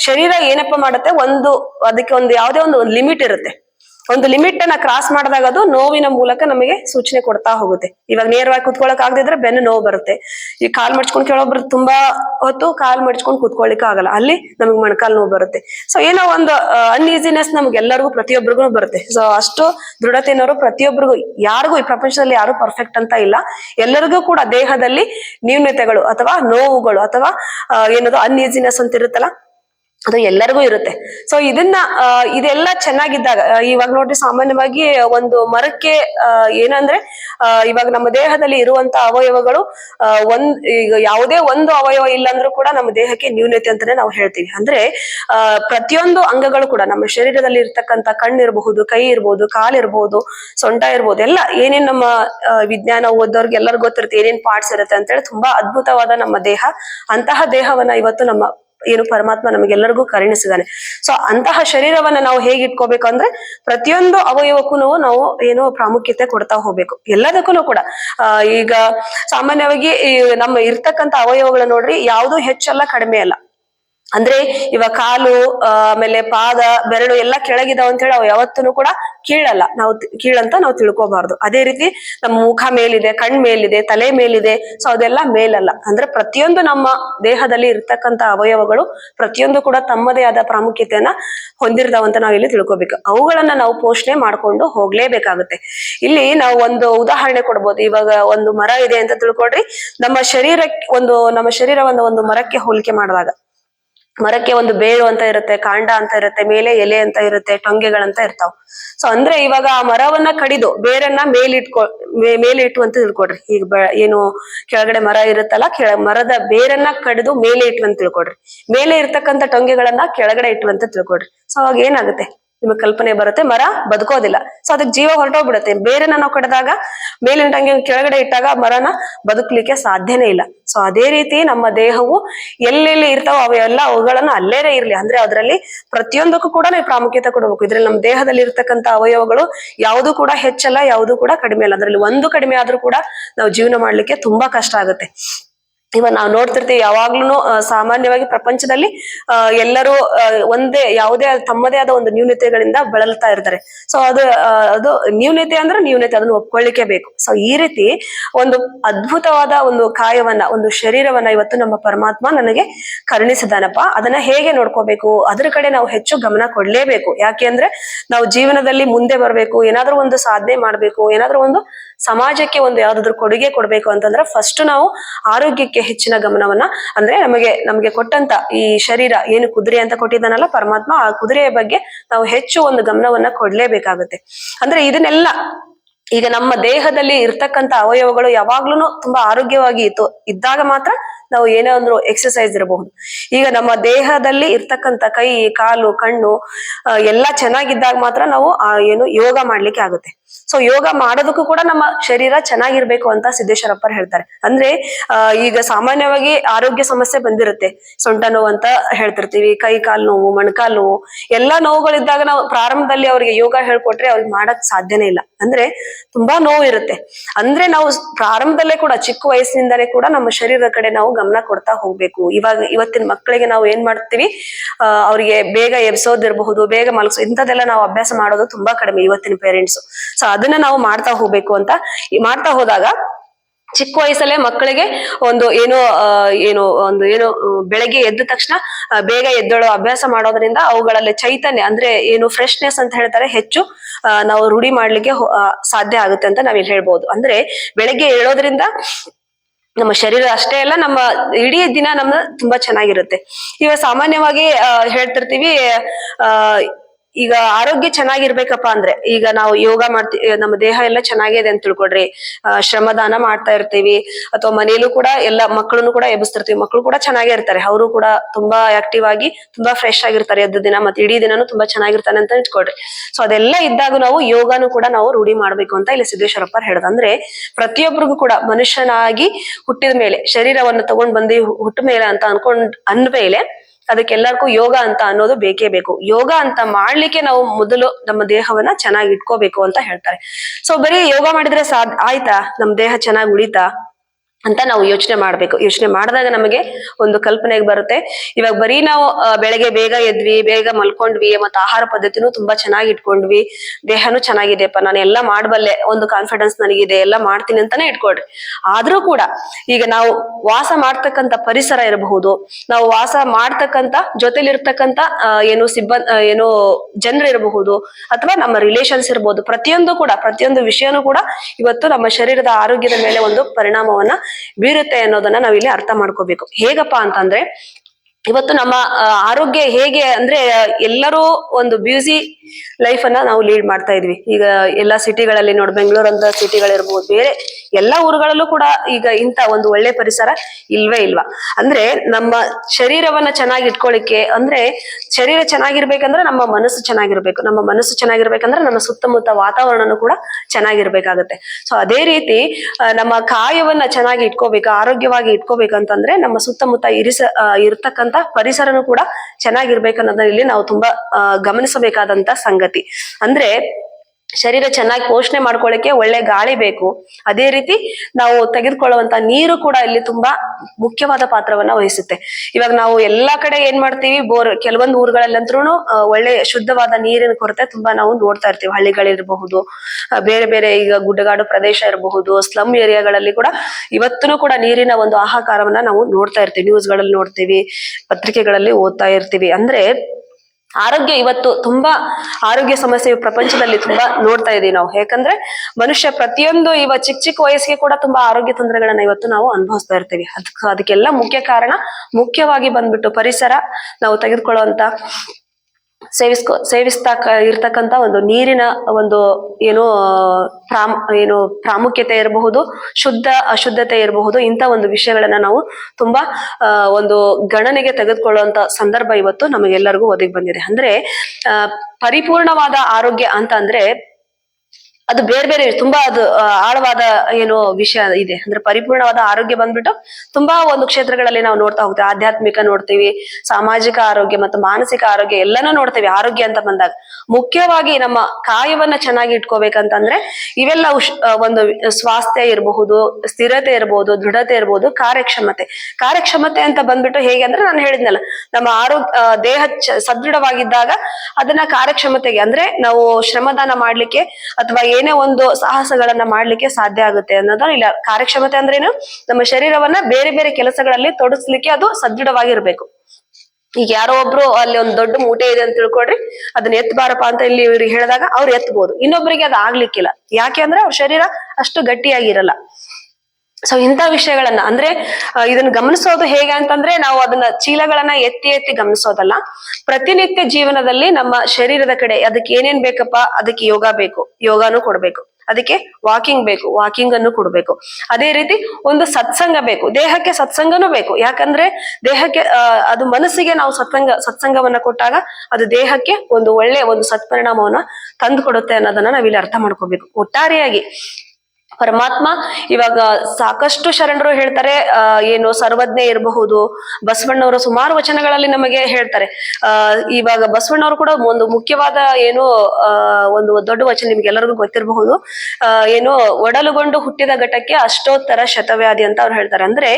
ಶರೀರ ಏನಪ್ಪ ಮಾಡುತ್ತೆ? ಒಂದು, ಅದಕ್ಕೆ ಒಂದು ಯಾವುದೇ ಒಂದು ಲಿಮಿಟ್ ಇರುತ್ತೆ. ಒಂದು ಲಿಮಿಟ್ ಅನ್ನ ಕ್ರಾಸ್ ಮಾಡಿದಾಗ ಅದು ನೋವಿನ ಮೂಲಕ ನಮಗೆ ಸೂಚನೆ ಕೊಡ್ತಾ ಹೋಗುತ್ತೆ. ಇವಾಗ ನೇರವಾಗಿ ಕುತ್ಕೊಳಕ್ ಆಗದಿದ್ರೆ ಬೆನ್ನು ನೋವು ಬರುತ್ತೆ. ಈ ಕಾಲ್ ಮಡ್ಚ್ಕೊಂಡು ಕೆಲವೊಬ್ರು ತುಂಬಾ ಹೊತ್ತು ಕಾಲ್ ಮಡ್ಚ್ಕೊಂಡು ಕುತ್ಕೊಳ್ಳಿಕ್ ಆಗಲ್ಲ. ಅಲ್ಲಿ ನಮಗೆ ಮೊಣಕಾಲ್ ನೋವು ಬರುತ್ತೆ. ಸೊ ಏನೋ ಒಂದು ಅನ್ಈಸಿನೆಸ್ ನಮ್ಗೆಲ್ಲರಿಗೂ ಪ್ರತಿಯೊಬ್ಬರಿಗೂ ಬರುತ್ತೆ. ಸೊ ಅಷ್ಟು ದೃಢತೆ ಅನ್ನೋರು ಪ್ರತಿಯೊಬ್ಬರಿಗೂ ಯಾರಿಗೂ ಈ ಪ್ರಪಂಚದಲ್ಲಿ ಯಾರು ಪರ್ಫೆಕ್ಟ್ ಅಂತ ಇಲ್ಲ. ಎಲ್ಲರಿಗೂ ಕೂಡ ದೇಹದಲ್ಲಿ ನ್ಯೂನತೆಗಳು ಅಥವಾ ನೋವುಗಳು ಅಥವಾ ಏನದು ಅನ್ಈಸಿನೆಸ್ ಅಂತ ಇರುತ್ತಲ್ಲ ಅದು ಎಲ್ಲರಿಗೂ ಇರುತ್ತೆ. ಸೊ ಇದನ್ನ ಇದೆಲ್ಲ ಚೆನ್ನಾಗಿದ್ದಾಗ ಇವಾಗ ನೋಡ್ರಿ ಸಾಮಾನ್ಯವಾಗಿ ಒಂದು ಮರಕ್ಕೆ ಏನಂದ್ರೆ ಇವಾಗ ನಮ್ಮ ದೇಹದಲ್ಲಿ ಇರುವಂತ ಅವಯವಗಳು ಒಂದ್, ಈಗ ಯಾವುದೇ ಒಂದು ಅವಯವ ಇಲ್ಲಾಂದ್ರೂ ಕೂಡ ನಮ್ಮ ದೇಹಕ್ಕೆ ನ್ಯೂನತೆ ಅಂತಾನೆ ನಾವು ಹೇಳ್ತೀವಿ. ಅಂದ್ರೆ ಪ್ರತಿಯೊಂದು ಅಂಗಗಳು ಕೂಡ ನಮ್ಮ ಶರೀರದಲ್ಲಿ ಕಣ್ಣು ಇರಬಹುದು, ಕೈ ಇರ್ಬೋದು, ಕಾಲ್ ಇರ್ಬೋದು, ಸೊಂಟ ಇರ್ಬೋದು, ಎಲ್ಲ ಏನೇನ್ ನಮ್ಮ ವಿಜ್ಞಾನ ಓದೋರ್ಗೆ ಎಲ್ಲರಿಗೂ ಗೊತ್ತಿರುತ್ತೆ, ಏನೇನ್ ಪಾರ್ಟ್ಸ್ ಇರುತ್ತೆ ಅಂತ ಹೇಳಿ ತುಂಬಾ ಅದ್ಭುತವಾದ ನಮ್ಮ ದೇಹ, ಅಂತಹ ದೇಹವನ್ನ ಇವತ್ತು ನಮ್ಮ ಏನು ಪರಮಾತ್ಮ ನಮಗೆಲ್ಲರಿಗೂ ಕರುಣಿಸಿದಾನೆ ಸೊ ಅಂತಹ ಶರೀರವನ್ನ ನಾವು ಹೇಗೆ ಇಟ್ಕೋಬೇಕು ಅಂದ್ರೆ ಪ್ರತಿಯೊಂದು ಅವಯವಕ್ಕೂ ನಾವು ಏನು ಪ್ರಾಮುಖ್ಯತೆ ಕೊಡ್ತಾ ಹೋಗ್ಬೇಕು. ಎಲ್ಲದಕ್ಕೂ ಕೂಡ. ಈಗ ಸಾಮಾನ್ಯವಾಗಿ ನಮ್ಮ ಇರ್ತಕ್ಕಂಥ ಅವಯವಗಳನ್ನ ನೋಡ್ರಿ ಯಾವುದು ಹೆಚ್ಚಲ್ಲ, ಕಡಿಮೆ ಅಲ್ಲ. ಅಂದ್ರೆ ಇವಾಗ ಕಾಲು ಆಮೇಲೆ ಪಾದ, ಬೆರಳು ಎಲ್ಲ ಕೆಳಗಿದಾವ ಅಂತ ಹೇಳಿ ಅವು ಯಾವತ್ತೂ ಕೂಡ ಕೀಳಲ್ಲ. ನಾವು ಕೀಳಂತ ನಾವು ತಿಳ್ಕೋಬಾರ್ದು. ಅದೇ ರೀತಿ ನಮ್ಮ ಮುಖ ಮೇಲಿದೆ, ಕಣ್ ಮೇಲಿದೆ, ತಲೆ ಮೇಲಿದೆ ಸೊ ಅದೆಲ್ಲ ಮೇಲಲ್ಲ. ಅಂದ್ರೆ ಪ್ರತಿಯೊಂದು ನಮ್ಮ ದೇಹದಲ್ಲಿ ಇರ್ತಕ್ಕಂಥ ಅವಯವಗಳು ಪ್ರತಿಯೊಂದು ಕೂಡ ತಮ್ಮದೇ ಆದ ಪ್ರಾಮುಖ್ಯತೆಯನ್ನ ಹೊಂದಿರ್ತಾವಂತ ನಾವು ಇಲ್ಲಿ ತಿಳ್ಕೊಬೇಕು. ಅವುಗಳನ್ನ ನಾವು ಪೋಷಣೆ ಮಾಡ್ಕೊಂಡು ಹೋಗ್ಲೇಬೇಕಾಗುತ್ತೆ. ಇಲ್ಲಿ ನಾವು ಒಂದು ಉದಾಹರಣೆ ಕೊಡ್ಬೋದು. ಇವಾಗ ಒಂದು ಮರ ಇದೆ ಅಂತ ತಿಳ್ಕೊಡ್ರಿ ನಮ್ಮ ಶರೀರಕ್ಕೆ ಒಂದು, ನಮ್ಮ ಶರೀರವನ್ನು ಒಂದು ಮರಕ್ಕೆ ಹೋಲಿಕೆ ಮಾಡಿದಾಗ. ಮರಕ್ಕೆ ಒಂದು ಬೇರು ಅಂತ ಇರುತ್ತೆ, ಕಾಂಡ ಅಂತ ಇರುತ್ತೆ, ಮೇಲೆ ಎಲೆ ಅಂತ ಇರುತ್ತೆ, ಟೊಂಗೆಗಳಂತ ಇರ್ತಾವ. ಸೊ ಅಂದ್ರೆ ಇವಾಗ ಆ ಮರವನ್ನ ಕಡಿದು ಬೇರನ್ನ ಮೇಲಿಟ್ಕೊ ಮೇಲೆ ಇಟ್ಟು ಅಂತ ತಿಳ್ಕೊಡ್ರಿ. ಈಗ ಏನು ಕೆಳಗಡೆ ಮರ ಇರುತ್ತಲ್ಲ, ಕೆಳ, ಮರದ ಬೇರನ್ನ ಕಡಿದು ಮೇಲೆ ಇಟ್ಟು ಅಂತ ತಿಳ್ಕೊಡ್ರಿ. ಮೇಲೆ ಇರ್ತಕ್ಕಂಥ ಟೊಂಗೆಗಳನ್ನ ಕೆಳಗಡೆ ಇಟ್ಟು ಅಂತ ತಿಳ್ಕೊಡ್ರಿ. ಸೊ ಅವಾಗ ಏನಾಗುತ್ತೆ? ನಿಮಗೆ ಕಲ್ಪನೆ ಬರುತ್ತೆ, ಮರ ಬದುಕೋದಿಲ್ಲ. ಸೊ ಅದಕ್ಕೆ ಜೀವ ಹೊರಟೋಗ್ಬಿಡುತ್ತೆ. ಬೇರೆನ ನಾವು ಕಡಿದಾಗ, ಮೇಲಿನ ಟಂಗೆ ಕೆಳಗಡೆ ಇಟ್ಟಾಗ ಮರನ ಬದುಕಲಿಕ್ಕೆ ಸಾಧ್ಯನೇ ಇಲ್ಲ. ಸೊ ಅದೇ ರೀತಿ ನಮ್ಮ ದೇಹವು ಎಲ್ಲೆಲ್ಲಿ ಇರ್ತಾವೋ ಅವೆಲ್ಲ ಅವುಗಳನ್ನ ಅಲ್ಲೇನೇ ಇರ್ಲಿ. ಅಂದ್ರೆ ಅದರಲ್ಲಿ ಪ್ರತಿಯೊಂದಕ್ಕೂ ಕೂಡ ನೀವು ಪ್ರಾಮುಖ್ಯತೆ ಕೊಡಬೇಕು. ಇದ್ರಲ್ಲಿ ನಮ್ಮ ದೇಹದಲ್ಲಿ ಇರ್ತಕ್ಕಂಥ ಅವಯವಗಳು ಯಾವುದು ಕೂಡ ಹೆಚ್ಚಲ್ಲ, ಯಾವುದು ಕೂಡ ಕಡಿಮೆ ಅಲ್ಲ ಅದರಲ್ಲಿ ಒಂದು ಕಡಿಮೆ ಆದ್ರೂ ಕೂಡ ನಾವು ಜೀವನ ಮಾಡ್ಲಿಕ್ಕೆ ತುಂಬಾ ಕಷ್ಟ ಆಗುತ್ತೆ. ಇವಾಗ ನಾವು ನೋಡ್ತಿರ್ತೀವಿ ಯಾವಾಗ್ಲೂ ಸಾಮಾನ್ಯವಾಗಿ ಪ್ರಪಂಚದಲ್ಲಿ ಎಲ್ಲರೂ ಒಂದೇ, ಯಾವುದೇ ತಮ್ಮದೇ ಆದ ಒಂದು ನ್ಯೂನತೆಗಳಿಂದ ಬಳಲ್ತಾ ಇರ್ತಾರೆ. ಸೊ ಅದು ಅದು ನ್ಯೂನತೆ ಅಂದ್ರೆ ನ್ಯೂನತೆ, ಅದನ್ನು ಒಪ್ಕೊಳ್ಳಿಕ್ಕೆ ಬೇಕು. ಸೊ ಈ ರೀತಿ ಒಂದು ಅದ್ಭುತವಾದ ಒಂದು ಕಾಯವನ್ನ, ಒಂದು ಶರೀರವನ್ನ ಇವತ್ತು ನಮ್ಮ ಪರಮಾತ್ಮ ನನಗೆ ಕರುಣಿಸಿದಾನಪ್ಪ ಅದನ್ನ ಹೇಗೆ ನೋಡ್ಕೋಬೇಕು? ಅದ್ರ ಕಡೆ ನಾವು ಹೆಚ್ಚು ಗಮನ ಕೊಡ್ಲೇಬೇಕು. ಯಾಕೆ ಅಂದ್ರೆ, ನಾವು ಜೀವನದಲ್ಲಿ ಮುಂದೆ ಬರಬೇಕು, ಏನಾದ್ರೂ ಒಂದು ಸಾಧನೆ ಮಾಡ್ಬೇಕು, ಏನಾದ್ರೂ ಒಂದು ಸಮಾಜಕ್ಕೆ ಒಂದು ಯಾವ್ದಾದ್ರು ಕೊಡುಗೆ ಕೊಡ್ಬೇಕು ಅಂತಂದ್ರೆ ಫಸ್ಟ್ ನಾವು ಆರೋಗ್ಯಕ್ಕೆ ಹೆಚ್ಚಿನ ಗಮನವನ್ನ, ಅಂದ್ರೆ ನಮಗೆ ನಮಗೆ ಕೊಟ್ಟಂತ ಈ ಶರೀರ ಏನು ಕುದುರೆ ಅಂತ ಕೊಟ್ಟಿದ್ದಾನಲ್ಲ ಪರಮಾತ್ಮ, ಆ ಕುದುರೆಯ ಬಗ್ಗೆ ನಾವು ಹೆಚ್ಚು ಒಂದು ಗಮನವನ್ನ ಕೊಡ್ಲೇಬೇಕಾಗುತ್ತೆ. ಅಂದ್ರೆ ಇದನ್ನೆಲ್ಲ ಈಗ ನಮ್ಮ ದೇಹದಲ್ಲಿ ಇರ್ತಕ್ಕಂಥ ಅವಯವಗಳು ಯಾವಾಗ್ಲೂ ತುಂಬಾ ಆರೋಗ್ಯವಾಗಿ ಇತ್ತು, ಇದ್ದಾಗ ಮಾತ್ರ ನಾವು ಏನೇ ಒಂದು ಎಕ್ಸಸೈಸ್ ಇರಬಹುದು. ಈಗ ನಮ್ಮ ದೇಹದಲ್ಲಿ ಇರ್ತಕ್ಕಂಥ ಕೈ, ಕಾಲು, ಕಣ್ಣು ಎಲ್ಲಾ ಚೆನ್ನಾಗಿದ್ದಾಗ ಮಾತ್ರ ನಾವು ಏನು ಯೋಗ ಮಾಡ್ಲಿಕ್ಕೆ ಆಗುತ್ತೆ. ಸೊ ಯೋಗ ಮಾಡೋದಕ್ಕೂ ಕೂಡ ನಮ್ಮ ಶರೀರ ಚೆನ್ನಾಗಿರ್ಬೇಕು ಅಂತ ಸಿದ್ದೇಶ್ವರಪ್ಪರ್ ಹೇಳ್ತಾರೆ. ಅಂದ್ರೆ ಈಗ ಸಾಮಾನ್ಯವಾಗಿ ಆರೋಗ್ಯ ಸಮಸ್ಯೆ ಬಂದಿರುತ್ತೆ. ಸೊಂಟ ನೋವು ಅಂತ ಹೇಳ್ತಿರ್ತೀವಿ, ಕೈ, ಕಾಲು ನೋವು, ಮೊಣಕಾಲು ನೋವು, ಎಲ್ಲಾ ನೋವುಗಳಿದ್ದಾಗ ನಾವು ಪ್ರಾರಂಭದಲ್ಲಿ ಅವ್ರಿಗೆ ಯೋಗ ಹೇಳ್ಕೊಟ್ರೆ ಅವ್ರಿಗೆ ಮಾಡಕ್ ಸಾಧ್ಯನೇ ಇಲ್ಲ. ಅಂದ್ರೆ ತುಂಬಾ ನೋವು ಇರುತ್ತೆ ಅಂದ್ರೆ ನಾವು ಪ್ರಾರಂಭದಲ್ಲೇ ಕೂಡ, ಚಿಕ್ಕ ವಯಸ್ಸಿನಿಂದಲೇ ಕೂಡ ನಮ್ಮ ಶರೀರದ ಕಡೆ ನಾವು ಗಮನ ಕೊಡ್ತಾ ಹೋಗ್ಬೇಕು. ಇವಾಗ ಇವತ್ತಿನ ಮಕ್ಕಳಿಗೆ ನಾವು ಏನ್ ಮಾಡ್ತೀವಿ? ಅಹ್ ಅವ್ರಿಗೆ ಬೇಗ ಎಬ್ಸೋದಿರಬಹುದು, ಬೇಗ ಮಲಗಿಸೋ, ಇಂಥದ್ದೆಲ್ಲ ನಾವು ಅಭ್ಯಾಸ ಮಾಡೋದು ತುಂಬಾ ಕಡಿಮೆ ಇವತ್ತಿನ ಪೇರೆಂಟ್ಸ್ ಸೊ ಅದನ್ನ ನಾವು ಮಾಡ್ತಾ ಹೋಗ್ಬೇಕು ಅಂತ ಮಾಡ್ತಾ ಹೋದಾಗ ಚಿಕ್ಕ ವಯಸ್ಸಲ್ಲೇ ಮಕ್ಕಳಿಗೆ ಒಂದು ಏನೋ ಏನು, ಒಂದು ಏನು ಬೆಳಗ್ಗೆ ಎದ್ದ ತಕ್ಷಣ ಬೇಗ ಎದ್ದೇಳೋ, ಅಭ್ಯಾಸ ಮಾಡೋದ್ರಿಂದ ಅವುಗಳಲ್ಲಿ ಚೈತನ್ಯ ಅಂದ್ರೆ ಏನು ಫ್ರೆಶ್ನೆಸ್ ಅಂತ ಹೇಳ್ತಾರೆ ಹೆಚ್ಚು ನಾವು ರೂಢಿ ಮಾಡ್ಲಿಕ್ಕೆ ಸಾಧ್ಯ ಆಗುತ್ತೆ ಅಂತ ನಾವಿಲ್ಲಿ ಹೇಳ್ಬೋದು. ಅಂದ್ರೆ ಬೆಳಗ್ಗೆ ಏಳೋದ್ರಿಂದ ನಮ್ಮ ಶರೀರ ಅಷ್ಟೇ ಅಲ್ಲ, ನಮ್ಮ ಇಡೀ ದಿನ ನಮ್ದು ತುಂಬಾ ಚೆನ್ನಾಗಿರುತ್ತೆ. ಇವಾಗ ಸಾಮಾನ್ಯವಾಗಿ ಹೇಳ್ತಿರ್ತೀವಿ, ಆ ಈಗ ಆರೋಗ್ಯ ಚೆನ್ನಾಗಿರ್ಬೇಕಪ್ಪ ಅಂದ್ರೆ ಈಗ ನಾವು ಯೋಗ ಮಾಡ್ತೀವಿ ನಮ್ಮ ದೇಹ ಎಲ್ಲ ಚೆನ್ನಾಗಿದೆ ಅಂತ ತಿಳ್ಕೊಡ್ರಿ ಶ್ರಮದಾನ ಮಾಡ್ತಾ ಇರ್ತೀವಿ. ಅಥವಾ ಮನೆಯಲ್ಲೂ ಕೂಡ ಎಲ್ಲ ಮಕ್ಕಳನ್ನು ಕೂಡ ಎಬ್ಬಿಸ್ತಿರ್ತೀವಿ. ಮಕ್ಕಳು ಕೂಡ ಚೆನ್ನಾಗೇ ಇರ್ತಾರೆ. ಅವರು ಕೂಡ ತುಂಬಾ ಆಕ್ಟಿವ್ ಆಗಿ ತುಂಬಾ ಫ್ರೆಶ್ ಆಗಿರ್ತಾರೆ. ಎದ್ದ ದಿನ ಮತ್ತೆ ಇಡೀ ದಿನಾನು ತುಂಬಾ ಚೆನ್ನಾಗಿರ್ತಾನೆ ಅಂತ ಇಟ್ಕೊಡ್ರಿ ಸೊ ಅದೆಲ್ಲ ಇದ್ದಾಗ ನಾವು ಯೋಗಾನು ಕೂಡ ನಾವು ರೂಢಿ ಮಾಡ್ಬೇಕು ಅಂತ ಇಲ್ಲಿ ಸಿದ್ದೇಶ್ವರಪ್ಪ ಹೇಳ್ದಂದ್ರೆ ಪ್ರತಿಯೊಬ್ಬರಿಗೂ ಕೂಡ ಮನುಷ್ಯನಾಗಿ ಹುಟ್ಟಿದ ಮೇಲೆ, ಶರೀರವನ್ನು ತಗೊಂಡ್ ಬಂದು ಹುಟ್ಟ ಮೇಲೆ ಅಂತ ಅನ್ಕೊಂಡ್, ಅಂದ್ಮೇಲೆ ಅದಕ್ಕೆಲ್ಲರಿಗೂ ಯೋಗ ಅಂತ ಅನ್ನೋದು ಬೇಕೇ ಬೇಕು. ಯೋಗ ಅಂತ ಮಾಡ್ಲಿಕ್ಕೆ ನಾವು ಮೊದಲು ನಮ್ಮ ದೇಹವನ್ನ ಚೆನ್ನಾಗಿ ಇಟ್ಕೋಬೇಕು ಅಂತ ಹೇಳ್ತಾರೆ. ಸೊ ಬರೀ ಯೋಗ ಮಾಡಿದ್ರೆ ಸಾಧ್ ಆಯ್ತಾ? ನಮ್ ದೇಹ ಚೆನ್ನಾಗಿ ಉಳಿತಾ? ಅಂತ ನಾವು ಯೋಚನೆ ಮಾಡ್ಬೇಕು. ಯೋಚನೆ ಮಾಡಿದಾಗ ನಮಗೆ ಒಂದು ಕಲ್ಪನೆಗೆ ಬರುತ್ತೆ. ಇವಾಗ ಬರೀ ನಾವು ಬೆಳಗ್ಗೆ ಬೇಗ ಎದ್ವಿ, ಬೇಗ ಮಲ್ಕೊಂಡ್ವಿ, ಮತ್ತೆ ಆಹಾರ ಪದ್ಧತಿನೂ ತುಂಬಾ ಚೆನ್ನಾಗಿ ಇಟ್ಕೊಂಡ್ವಿ. ದೇಹನೂ ಚೆನ್ನಾಗಿದೆಯಪ್ಪ, ನಾನು ಎಲ್ಲ ಮಾಡಬಲ್ಲೆ, ಒಂದು ಕಾನ್ಫಿಡೆನ್ಸ್ ನನಗಿದೆ, ಎಲ್ಲ ಮಾಡ್ತೀನಿ ಅಂತಾನೆ ಇಟ್ಕೊಳ್ರಿ ಆದ್ರೂ ಕೂಡ ಈಗ ನಾವು ವಾಸ ಮಾಡ್ತಕ್ಕಂಥ ಪರಿಸರ ಇರಬಹುದು. ನಾವು ವಾಸ ಮಾಡ್ತಕ್ಕಂಥ, ಜೊತೆಲಿರ್ತಕ್ಕಂಥ ಏನು ಸಿಬ್ಬಂದಿ ಏನು ಜನರು ಇರಬಹುದು ಅಥವಾ ನಮ್ಮ ರಿಲೇಷನ್ಸ್ ಇರಬಹುದು. ಪ್ರತಿಯೊಂದು ಕೂಡ, ಪ್ರತಿಯೊಂದು ವಿಷಯನೂ ಕೂಡ ಇವತ್ತು ನಮ್ಮ ಶರೀರದ ಆರೋಗ್ಯದ ಮೇಲೆ ಒಂದು ಪರಿಣಾಮವನ್ನ ಬೀರುತ್ತೆ ಅನ್ನೋದನ್ನ ನಾವಿಲ್ಲಿ ಅರ್ಥ ಮಾಡ್ಕೋಬೇಕು. ಹೇಗಪ್ಪ ಅಂತಂದ್ರೆ ಇವತ್ತು ನಮ್ಮ ಆರೋಗ್ಯ ಹೇಗೆ ಅಂದ್ರೆ ಎಲ್ಲರೂ ಒಂದು ಬ್ಯೂಸಿ ಲೈಫ್ ಅನ್ನ ನಾವು ಲೀಡ್ ಮಾಡ್ತಾ ಇದ್ವಿ. ಈಗ ಎಲ್ಲಾ ಸಿಟಿಗಳಲ್ಲಿ ನೋಡಿ ಬೆಂಗಳೂರು ಅಂತ ಸಿಟಿಗಳಿರ್ಬೋದು ಬೇರೆ ಎಲ್ಲಾ ಊರುಗಳಲ್ಲೂ ಕೂಡ ಈಗ ಇಂತ ಒಂದು ಒಳ್ಳೆ ಪರಿಸರ ಇಲ್ವೇ ಇಲ್ವಾ? ಅಂದ್ರೆ ನಮ್ಮ ಶರೀರವನ್ನ ಚೆನ್ನಾಗಿ ಇಟ್ಕೊಳ್ಳಿಕ್ಕೆ ಅಂದ್ರೆ ಶರೀರ ಚೆನ್ನಾಗಿರ್ಬೇಕಂದ್ರೆ ನಮ್ಮ ಮನಸ್ಸು ಚೆನ್ನಾಗಿರ್ಬೇಕು. ನಮ್ಮ ಮನಸ್ಸು ಚೆನ್ನಾಗಿರ್ಬೇಕಂದ್ರೆ ನಮ್ಮ ಸುತ್ತಮುತ್ತ ವಾತಾವರಣನು ಕೂಡ ಚೆನ್ನಾಗಿರ್ಬೇಕಾಗತ್ತೆ. ಸೊ ಅದೇ ರೀತಿ ನಮ್ಮ ಕಾಯವನ್ನ ಚೆನ್ನಾಗಿ ಇಟ್ಕೋಬೇಕು ಆರೋಗ್ಯವಾಗಿ ಇಟ್ಕೋಬೇಕಂತಂದ್ರೆ ನಮ್ಮ ಸುತ್ತಮುತ್ತ ಇರಿಸ ಆ, ಇರ್ತಕ್ಕಂತ ಪರಿಸರನು ಕೂಡ ಚೆನ್ನಾಗಿರ್ಬೇಕನ್ನೋದನ್ನ ಇಲ್ಲಿ ನಾವು ತುಂಬಾ ಗಮನಿಸಬೇಕಾದಂತ ಸಂಗತಿ. ಅಂದ್ರೆ ಶರೀರ ಚೆನ್ನಾಗಿ ಪೋಷಣೆ ಮಾಡ್ಕೊಳ್ಳಿಕ್ಕೆ ಒಳ್ಳೆ ಗಾಳಿ ಬೇಕು. ಅದೇ ರೀತಿ ನಾವು ತೆಗೆದುಕೊಳ್ಳುವಂತ ನೀರು ಕೂಡ ಇಲ್ಲಿ ತುಂಬಾ ಮುಖ್ಯವಾದ ಪಾತ್ರವನ್ನ ವಹಿಸುತ್ತೆ. ಇವಾಗ ನಾವು ಎಲ್ಲಾ ಕಡೆ ಏನ್ ಮಾಡ್ತೀವಿ, ಬೋರ್ ಕೆಲವೊಂದು ಊರುಗಳಲ್ಲಂತ್ರೂ ಒಳ್ಳೆ ಶುದ್ಧವಾದ ನೀರಿನ ಕೊರತೆ ತುಂಬಾ ನಾವು ನೋಡ್ತಾ ಇರ್ತೀವಿ. ಹಳ್ಳಿಗಳಿರಬಹುದು ಬೇರೆ ಬೇರೆ ಈಗ ಗುಡ್ಡಗಾಡು ಪ್ರದೇಶ ಇರಬಹುದು, ಸ್ಲಮ್ ಏರಿಯಾಗಳಲ್ಲಿ ಕೂಡ ಇವತ್ತೂ ಕೂಡ ನೀರಿನ ಒಂದು ಆಹಾಕಾರವನ್ನ ನಾವು ನೋಡ್ತಾ ಇರ್ತೀವಿ. ನ್ಯೂಸ್ಗಳಲ್ಲಿ ನೋಡ್ತೀವಿ, ಪತ್ರಿಕೆಗಳಲ್ಲಿ ಓದ್ತಾ ಇರ್ತೀವಿ. ಅಂದ್ರೆ ಆರೋಗ್ಯ ಇವತ್ತು ತುಂಬಾ ಆರೋಗ್ಯ ಸಮಸ್ಯೆ ಪ್ರಪಂಚದಲ್ಲಿ ತುಂಬಾ ನೋಡ್ತಾ ಇದೀವಿ ನಾವು. ಯಾಕಂದ್ರೆ ಮನುಷ್ಯ ಪ್ರತಿಯೊಂದು ಇವ ಚಿಕ್ಕ ಚಿಕ್ಕ ವಯಸ್ಸಿಗೆ ಕೂಡ ತುಂಬಾ ಆರೋಗ್ಯ ತೊಂದರೆಗಳನ್ನ ಇವತ್ತು ನಾವು ಅನುಭವಿಸ್ತಾ ಇರ್ತೀವಿ. ಅದಕ್ಕೆ ಅದಕ್ಕೆಲ್ಲ ಮುಖ್ಯ ಕಾರಣ ಮುಖ್ಯವಾಗಿ ಬಂದ್ಬಿಟ್ಟು ಪರಿಸರ ನಾವು ತೆಗೆದುಕೊಳ್ಳುವಂತ ಸೇವಿಸ್ಕೊ ಸೇವಿಸ್ತಾ ಇರ್ತಕ್ಕಂತ ಒಂದು ನೀರಿನ ಒಂದು ಏನು, ಪ್ರಾಮ್, ಏನು ಪ್ರಾಮುಖ್ಯತೆ ಇರಬಹುದು, ಶುದ್ಧ, ಅಶುದ್ಧತೆ ಇರಬಹುದು, ಇಂಥ ಒಂದು ವಿಷಯಗಳನ್ನ ನಾವು ತುಂಬಾ ಒಂದು ಗಣನೆಗೆ ತೆಗೆದುಕೊಳ್ಳುವಂತ ಸಂದರ್ಭ ಇವತ್ತು ನಮಗೆಲ್ಲರಿಗೂ ಒದಗಿ ಬಂದಿದೆ. ಅಂದ್ರೆ ಪರಿಪೂರ್ಣವಾದ ಆರೋಗ್ಯ ಅಂತ ಅದು ಬೇರೆ ಬೇರೆ ತುಂಬಾ ಅದು ಆಳವಾದ ಏನು ವಿಷಯ ಇದೆ. ಅಂದ್ರೆ ಪರಿಪೂರ್ಣವಾದ ಆರೋಗ್ಯ ಬಂದ್ಬಿಟ್ಟು ತುಂಬಾ ಒಂದು ಕ್ಷೇತ್ರಗಳಲ್ಲಿ ನಾವು ನೋಡ್ತಾ ಹೋಗ್ತೇವೆ. ಆಧ್ಯಾತ್ಮಿಕ ನೋಡ್ತೀವಿ, ಸಾಮಾಜಿಕ ಆರೋಗ್ಯ ಮತ್ತು ಮಾನಸಿಕ ಆರೋಗ್ಯ ಎಲ್ಲಾನು ನೋಡ್ತೇವೆ. ಆರೋಗ್ಯ ಅಂತ ಬಂದಾಗ ಮುಖ್ಯವಾಗಿ ನಮ್ಮ ಕಾಯವನ್ನ ಚೆನ್ನಾಗಿ ಇಟ್ಕೋಬೇಕಂತಂದ್ರೆ ಇವೆಲ್ಲ ಒಂದು ಸ್ವಾಸ್ಥ್ಯ ಇರಬಹುದು, ಸ್ಥಿರತೆ ಇರಬಹುದು ದೃಢತೆ ಇರಬಹುದು ಕಾರ್ಯಕ್ಷಮತೆ. ಕಾರ್ಯಕ್ಷಮತೆ ಅಂತ ಬಂದ್ಬಿಟ್ಟು ಹೇಗೆ ಅಂದ್ರೆ ನಾನು ಹೇಳಿದ್ನಲ್ಲ, ನಮ್ಮ ಆರೋಗ್ಯ ದೇಹ ಸದೃಢವಾಗಿದ್ದಾಗ ಅದನ್ನ ಕಾರ್ಯಕ್ಷಮತೆಗೆ, ಅಂದ್ರೆ ನಾವು ಶ್ರಮದಾನ ಮಾಡ್ಲಿಕ್ಕೆ ಅಥವಾ ಏನೇ ಒಂದು ಸಾಹಸಗಳನ್ನ ಮಾಡ್ಲಿಕ್ಕೆ ಸಾಧ್ಯ ಆಗುತ್ತೆ ಅನ್ನೋದು ಇಲ್ಲ, ಕಾರ್ಯಕ್ಷಮತೆ ಅಂದ್ರೇನು? ನಮ್ಮ ಶರೀರವನ್ನ ಬೇರೆ ಬೇರೆ ಕೆಲಸಗಳಲ್ಲಿ ತೊಡಸ್ಲಿಕ್ಕೆ ಅದು ಸದೃಢವಾಗಿರ್ಬೇಕು. ಈಗ ಯಾರೋ ಒಬ್ರು ಅಲ್ಲಿ ಒಂದ್ ದೊಡ್ಡ ಮೂಟೆ ಇದೆ ಅಂತ ತಿಳ್ಕೊಡ್ರಿ ಅದನ್ನ ಎತ್ತಬಾರಪ್ಪ ಅಂತ ಇಲ್ಲಿ ಇವ್ರಿಗೆ ಹೇಳಿದಾಗ ಅವ್ರು ಎತ್ತಬಹುದು ಇನ್ನೊಬ್ಬರಿಗೆ ಅದು ಆಗ್ಲಿಕ್ಕಿಲ್ಲ. ಯಾಕೆ ಅಂದ್ರೆ ಅವ್ರ ಶರೀರ ಅಷ್ಟು ಗಟ್ಟಿಯಾಗಿರಲ್ಲ. ಸೊ ಇಂಥ ವಿಷಯಗಳನ್ನ, ಅಂದ್ರೆ ಇದನ್ನ ಗಮನಿಸೋದು ಹೇಗೆ ಅಂತಂದ್ರೆ, ನಾವು ಅದನ್ನ ಚೀಲಗಳನ್ನ ಎತ್ತಿ ಎತ್ತಿ ಗಮನಿಸೋದಲ್ಲ. ಪ್ರತಿನಿತ್ಯ ಜೀವನದಲ್ಲಿ ನಮ್ಮ ಶರೀರದ ಕಡೆ ಅದಕ್ಕೆ ಏನೇನ್ ಬೇಕಪ್ಪ, ಅದಕ್ಕೆ ಯೋಗ ಬೇಕು, ಯೋಗಾನು ಕೊಡ್ಬೇಕು. ಅದಕ್ಕೆ ವಾಕಿಂಗ್ ಬೇಕು ವಾಕಿಂಗ್ ಅನ್ನು ಕೊಡ್ಬೇಕು. ಅದೇ ರೀತಿ ಒಂದು ಸತ್ಸಂಗ ಬೇಕು, ದೇಹಕ್ಕೆ ಸತ್ಸಂಗನೂ ಬೇಕು. ಯಾಕಂದ್ರೆ, ದೇಹಕ್ಕೆ ಅದು ಮನಸ್ಸಿಗೆ ನಾವು ಸತ್ಸಂಗ, ಸತ್ಸಂಗವನ್ನ ಕೊಟ್ಟಾಗ ಅದು ದೇಹಕ್ಕೆ ಒಂದು ಒಳ್ಳೆ ಒಂದು ಸತ್ಪರಿಣಾಮವನ್ನ ತಂದು ಕೊಡುತ್ತೆ ಅನ್ನೋದನ್ನ ನಾವಿಲ್ಲಿ ಅರ್ಥ ಮಾಡ್ಕೋಬೇಕು. ಒಟ್ಟಾರೆಯಾಗಿ ಪರಮಾತ್ಮ ಇವಾಗ ಸಾಕಷ್ಟು ಶರಣರು ಹೇಳ್ತಾರೆ ಏನು ಸರ್ವಜ್ಞೆ ಇರಬಹುದು. ಬಸವಣ್ಣವರು ಸುಮಾರು ವಚನಗಳಲ್ಲಿ ನಮಗೆ ಹೇಳ್ತಾರೆ. ಇವಾಗ ಬಸವಣ್ಣವರು ಕೂಡ ಒಂದು ಮುಖ್ಯವಾದ ಏನು ಒಂದು ದೊಡ್ಡ ವಚನ ನಿಮ್ಗೆಲ್ಲರಿಗೂ ಗೊತ್ತಿರಬಹುದು. ಏನು ಒಡಲುಗೊಂಡು ಹುಟ್ಟಿದ ಘಟಕ್ಕೆ ಅಷ್ಟೋತ್ತರ ಶತವ್ಯಾಧಿ ಅಂತ ಅವ್ರು ಹೇಳ್ತಾರೆ. ಅಂದ್ರೆ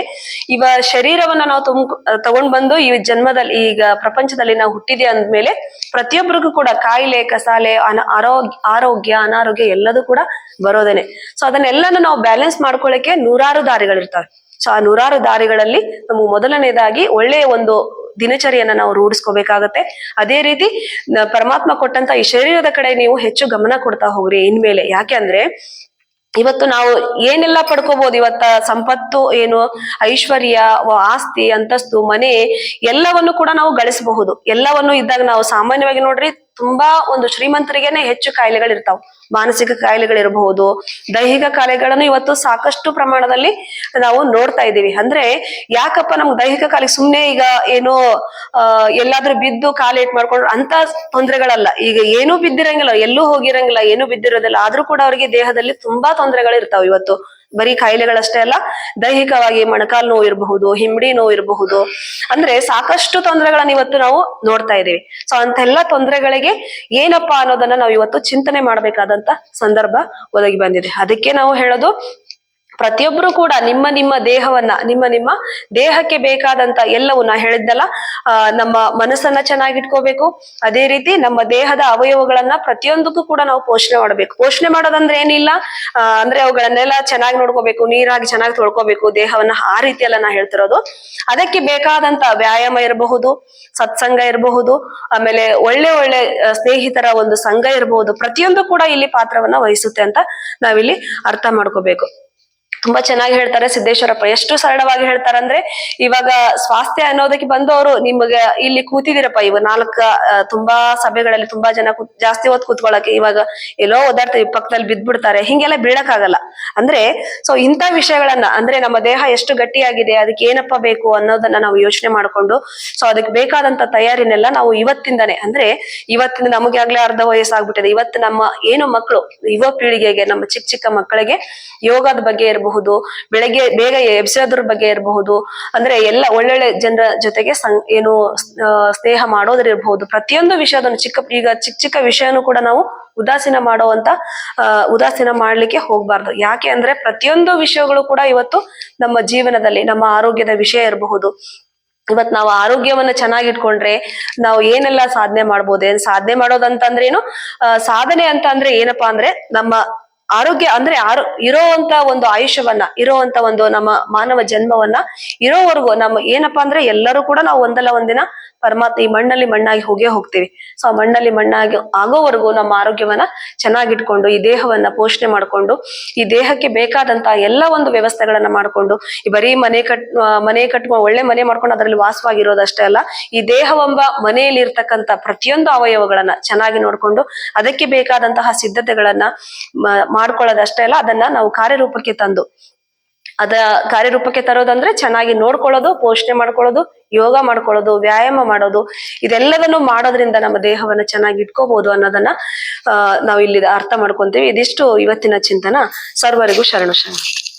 ಇವ ಶರೀರವನ್ನ ನಾವು ತುಂಬ ತಗೊಂಡ್ ಬಂದು ಈ ಜನ್ಮದಲ್ಲಿ, ಈಗ ಪ್ರಪಂಚದಲ್ಲಿ ನಾವು ಹುಟ್ಟಿದೆ ಅಂದ್ಮೇಲೆ ಪ್ರತಿಯೊಬ್ಬರಿಗೂ ಕೂಡ ಕಾಯಿಲೆ, ಕಸಾಲೆ, ಅನ, ಆರೋಗ್ಯ ಅನಾರೋಗ್ಯ ಎಲ್ಲದೂ ಕೂಡ ಬರೋದೇನೆ. ಸೊ ಅದನ್ನೆಲ್ಲನೂ ನಾವು ಬ್ಯಾಲೆನ್ಸ್ ಮಾಡ್ಕೊಳ್ಳಿಕ್ಕೆ ನೂರಾರು ದಾರಿಗಳಿರ್ತವೆ ಸೊ ಆ ನೂರಾರು ದಾರಿಗಳಲ್ಲಿ ನಮಗೆ ಮೊದಲನೇದಾಗಿ ಒಳ್ಳೆಯ ಒಂದು ದಿನಚರಿಯನ್ನ ನಾವು ರೂಢಿಸ್ಕೋಬೇಕಾಗತ್ತೆ. ಅದೇ ರೀತಿ ಪರಮಾತ್ಮ ಕೊಟ್ಟಂತ ಈ ಶರೀರದ ಕಡೆ ನೀವು ಹೆಚ್ಚು ಗಮನ ಕೊಡ್ತಾ ಹೋಗ್ರಿ ಇನ್ಮೇಲೆ. ಯಾಕೆ ಅಂದ್ರೆ, ಇವತ್ತು ನಾವು ಏನೆಲ್ಲ ಪಡ್ಕೋಬಹುದು ಇವತ್ತ ಸಂಪತ್ತು ಏನು, ಐಶ್ವರ್ಯ ಆಸ್ತಿ, ಅಂತಸ್ತು, ಮನೆ ಎಲ್ಲವನ್ನು ಕೂಡ ನಾವು ಗಳಿಸಬಹುದು. ಎಲ್ಲವನ್ನು ಇದ್ದಾಗ ನಾವು ಸಾಮಾನ್ಯವಾಗಿ ನೋಡ್ರಿ ತುಂಬಾ ಒಂದು ಶ್ರೀಮಂತರಿಗೆನೆ ಹೆಚ್ಚು ಕಾಯಿಲೆಗಳಿರ್ತಾವ. ಮಾನಸಿಕ ಕಾಯಿಲೆಗಳಿರಬಹುದು, ದೈಹಿಕ ಕಾಯಿಲೆಗಳನ್ನು ಇವತ್ತು ಸಾಕಷ್ಟು ಪ್ರಮಾಣದಲ್ಲಿ ನಾವು ನೋಡ್ತಾ ಇದ್ದೀವಿ. ಅಂದ್ರೆ ಯಾಕಪ್ಪ ನಮ್ಗೆ ದೈಹಿಕ ಕಾಲಿಗೆ ಸುಮ್ನೆ ಈಗ ಏನೋ ಎಲ್ಲಾದ್ರೂ ಬಿದ್ದು ಕಾಲೇಟ್ ಮಾಡ್ಕೊಂಡ್ರು ಅಂತ ತೊಂದರೆಗಳಲ್ಲ. ಈಗ ಏನೂ ಬಿದ್ದಿರಂಗಿಲ್ಲ, ಎಲ್ಲೂ ಹೋಗಿರಂಗಿಲ್ಲ, ಏನೂ ಬಿದ್ದಿರೋದಿಲ್ಲ. ಆದ್ರೂ ಕೂಡ ಅವರಿಗೆ ದೇಹದಲ್ಲಿ ತುಂಬಾ ತೊಂದರೆಗಳು ಇರ್ತಾವ ಇವತ್ತು. ಬರೀ ಕಾಯಿಲೆಗಳಷ್ಟೇ ಅಲ್ಲ, ದೈಹಿಕವಾಗಿ ಮೊಣಕಾಲು ನೋವು ಇರಬಹುದು ಹಿಂಬಡಿ ನೋವು ಇರಬಹುದು. ಅಂದ್ರೆ ಸಾಕಷ್ಟು ತೊಂದರೆಗಳನ್ನ ಇವತ್ತು ನಾವು ನೋಡ್ತಾ ಇದೀವಿ ಸೊ ಅಂತೆಲ್ಲ ತೊಂದರೆಗಳಿಗೆ ಏನಪ್ಪಾ ಅನ್ನೋದನ್ನ ನಾವು ಇವತ್ತು ಚಿಂತನೆ ಮಾಡ್ಬೇಕಾದಂತ ಸಂದರ್ಭ ಒದಗಿ ಬಂದಿದೆ. ಅದಕ್ಕೆ ನಾವು ಹೇಳೋದು ಪ್ರತಿಯೊಬ್ರು ಕೂಡ ನಿಮ್ಮ ನಿಮ್ಮ ದೇಹವನ್ನ, ನಿಮ್ಮ ನಿಮ್ಮ ದೇಹಕ್ಕೆ ಬೇಕಾದಂತ ಎಲ್ಲವೂ ನಾ ಹೇಳಿದ್ನಲ್ಲ ನಮ್ಮ ಮನಸ್ಸನ್ನ ಚೆನ್ನಾಗಿಟ್ಕೋಬೇಕು. ಅದೇ ರೀತಿ ನಮ್ಮ ದೇಹದ ಅವಯವಗಳನ್ನ ಪ್ರತಿಯೊಂದಕ್ಕೂ ಕೂಡ ನಾವು ಪೋಷಣೆ ಮಾಡಬೇಕು. ಪೋಷಣೆ ಮಾಡೋದಂದ್ರೆ ಏನಿಲ್ಲ ಅಂದ್ರೆ ಅವುಗಳನ್ನೆಲ್ಲ ಚೆನ್ನಾಗಿ ನೋಡ್ಕೋಬೇಕು, ನೀರಾಗಿ ಚೆನ್ನಾಗಿ ತೊಳ್ಕೊಬೇಕು, ದೇಹವನ್ನ ಆ ರೀತಿ ಎಲ್ಲ ನಾ ಹೇಳ್ತಿರೋದು. ಅದಕ್ಕೆ ಬೇಕಾದಂತ ವ್ಯಾಯಾಮ ಇರಬಹುದು, ಸತ್ಸಂಗ ಇರಬಹುದು, ಆಮೇಲೆ ಒಳ್ಳೆ ಒಳ್ಳೆ ಸ್ನೇಹಿತರ ಒಂದು ಸಂಘ ಇರಬಹುದು, ಪ್ರತಿಯೊಂದು ಕೂಡ ಇಲ್ಲಿ ಪಾತ್ರವನ್ನ ವಹಿಸುತ್ತೆ ಅಂತ ನಾವಿಲ್ಲಿ ಅರ್ಥ ಮಾಡ್ಕೋಬೇಕು. ತುಂಬಾ ಚೆನ್ನಾಗಿ ಹೇಳ್ತಾರೆ ಸಿದ್ದೇಶ್ವರಪ್ಪ. ಎಷ್ಟು ಸರಳವಾಗಿ ಹೇಳ್ತಾರೆ ಅಂದ್ರೆ ಇವಾಗ ಸ್ವಾಸ್ಥ್ಯ ಅನ್ನೋದಕ್ಕೆ ಬಂದವರು ನಿಮಗೆ ಇಲ್ಲಿ ಕೂತಿದಿರಪ್ಪ ಇವ ನಾಲ್ಕ ತುಂಬಾ ಸಭೆಗಳಲ್ಲಿ ತುಂಬಾ ಜನ ಜಾಸ್ತಿ ಹೊತ್ತು ಕೂತ್ಕೊಳ್ಳಕ್ಕೆ ಇವಾಗ ಎಲ್ಲೋ ಓದಾಡ್ತೀವಿ ಪಕ್ಕದಲ್ಲಿ ಬಿದ್ದ್ಬಿಡ್ತಾರೆ ಹಿಂಗೆಲ್ಲ ಬೀಳಕ್ಕಾಗಲ್ಲ. ಅಂದ್ರೆ ಸೊ ಇಂಥ ವಿಷಯಗಳನ್ನ, ಅಂದ್ರೆ ನಮ್ಮ ದೇಹ ಎಷ್ಟು ಗಟ್ಟಿಯಾಗಿದೆ, ಅದಕ್ಕೆ ಏನಪ್ಪ ಬೇಕು ಅನ್ನೋದನ್ನ ನಾವು ಯೋಚನೆ ಮಾಡ್ಕೊಂಡು ಸೊ ಅದಕ್ಕೆ ಬೇಕಾದಂತ ತಯಾರಿನೆಲ್ಲ ನಾವು ಇವತ್ತಿಂದಾನೆ, ಅಂದ್ರೆ ಇವತ್ತಿಂದ ನಮಗೆ ಆಗ್ಲೇ ಅರ್ಧ ವಯಸ್ಸಾಗ್ಬಿಟ್ಟಿದೆ. ಇವತ್ತು ನಮ್ಮ, ಏನು ಮಕ್ಕಳು ಯುವ ಪೀಳಿಗೆಗೆ, ನಮ್ಮ ಚಿಕ್ಕ ಚಿಕ್ಕ ಮಕ್ಕಳಿಗೆ ಯೋಗದ ಬಗ್ಗೆ ಇರಬಹುದು ಬೆಳಗ್ಗೆ ಬೇಗ ಎಬ್ಸೋದ್ರ ಬಗ್ಗೆ ಇರಬಹುದು ಅಂದ್ರೆ ಎಲ್ಲ ಒಳ್ಳೊಳ್ಳೆ ಜನರ ಜೊತೆಗೆ ಏನು ಸ್ನೇಹ ಮಾಡೋದ್ರ ಇರಬಹುದು. ಪ್ರತಿಯೊಂದು ವಿಷಯದನ್ನು ಚಿಕ್ಕ ಈಗ ಚಿಕ್ಕ ಚಿಕ್ಕ ವಿಷಯನೂ ಕೂಡ ನಾವು ಉದಾಸೀನ ಮಾಡುವಂತ ಅಹ್ ಉದಾಸೀನ ಮಾಡ್ಲಿಕ್ಕೆ ಹೋಗ್ಬಾರ್ದು. ಯಾಕೆ ಅಂದ್ರೆ ಪ್ರತಿಯೊಂದು ವಿಷಯಗಳು ಕೂಡ ಇವತ್ತು ನಮ್ಮ ಜೀವನದಲ್ಲಿ ನಮ್ಮ ಆರೋಗ್ಯದ ವಿಷಯ ಇರಬಹುದು. ಇವತ್ ನಾವು ಆರೋಗ್ಯವನ್ನ ಚೆನ್ನಾಗಿಟ್ಕೊಂಡ್ರೆ ನಾವು ಏನೆಲ್ಲ ಸಾಧನೆ ಮಾಡ್ಬೋದು ಏನ್ ಸಾಧನೆ ಮಾಡೋದಂತಂದ್ರೇನು ಆ, ಸಾಧನೆ ಅಂತ ಅಂದ್ರೆ ಏನಪ್ಪಾ ಅಂದ್ರೆ ನಮ್ಮ ಆರೋಗ್ಯ ಅಂದ್ರೆ ಆರೋ, ಇರೋವಂತ ಒಂದು ಆಯುಷ್ಯವನ್ನ, ಇರೋವಂತ ಒಂದು ನಮ್ಮ ಮಾನವ ಜನ್ಮವನ್ನ ಇರೋವರೆಗೂ ನಮ್ಮ ಏನಪ್ಪಾ ಅಂದ್ರೆ ಎಲ್ಲರೂ ಕೂಡ ನಾವು ಒಂದಲ್ಲ ಒಂದಿನ ಪರಮಾತ್ಮ ಈ ಮಣ್ಣಲ್ಲಿ ಮಣ್ಣಾಗಿ ಹೋಗೇ ಹೋಗ್ತೀವಿ. ಸೊ ಆ ಮಣ್ಣಲ್ಲಿ ಮಣ್ಣಾಗಿ ಆಗೋವರೆಗೂ ನಮ್ಮ ಆರೋಗ್ಯವನ್ನ ಚೆನ್ನಾಗಿಟ್ಕೊಂಡು, ಈ ದೇಹವನ್ನ ಪೋಷಣೆ ಮಾಡ್ಕೊಂಡು, ಈ ದೇಹಕ್ಕೆ ಬೇಕಾದಂತ ಎಲ್ಲ ಒಂದು ವ್ಯವಸ್ಥೆಗಳನ್ನ ಮಾಡ್ಕೊಂಡು, ಈ ಬರೀ ಮನೆ ಕಟ್ ಮನೆ ಕಟ್ಟ ಒಳ್ಳೆ ಮನೆ ಮಾಡ್ಕೊಂಡು ಅದರಲ್ಲಿ ವಾಸವಾಗಿರೋದಷ್ಟೇ ಅಲ್ಲ, ಈ ದೇಹವೆಂಬ ಮನೆಯಲ್ಲಿ ಇರ್ತಕ್ಕಂತ ಪ್ರತಿಯೊಂದು ಅವಯವಗಳನ್ನ ಚೆನ್ನಾಗಿ ನೋಡ್ಕೊಂಡು, ಅದಕ್ಕೆ ಬೇಕಾದಂತಹ ಸಿದ್ಧತೆಗಳನ್ನ ಮಾಡ್ಕೊಳ್ಳೋದಷ್ಟೇ ಅಲ್ಲ, ಅದನ್ನ ನಾವು ಕಾರ್ಯರೂಪಕ್ಕೆ ತಂದು, ಅದ ಕಾರ್ಯರೂಪಕ್ಕೆ ತರೋದಂದ್ರೆ ಚೆನ್ನಾಗಿ ನೋಡ್ಕೊಳ್ಳೋದು, ಪೋಷಣೆ ಮಾಡ್ಕೊಳ್ಳೋದು ಯೋಗ ಮಾಡ್ಕೊಳ್ಳೋದು, ವ್ಯಾಯಾಮ ಮಾಡೋದು, ಇದೆಲ್ಲದನ್ನು ಮಾಡೋದ್ರಿಂದ ನಮ್ಮ ದೇಹವನ್ನ ಚೆನ್ನಾಗಿ ಇಟ್ಕೋಬಹುದು ಅನ್ನೋದನ್ನ ಅಹ್ ನಾವು ಇಲ್ಲಿ ಅರ್ಥ ಮಾಡ್ಕೊಂತೀವಿ. ಇದಿಷ್ಟು ಇವತ್ತಿನ ಚಿಂತನ. ಸರ್ವರಿಗೂ ಶರಣು ಶರಣ.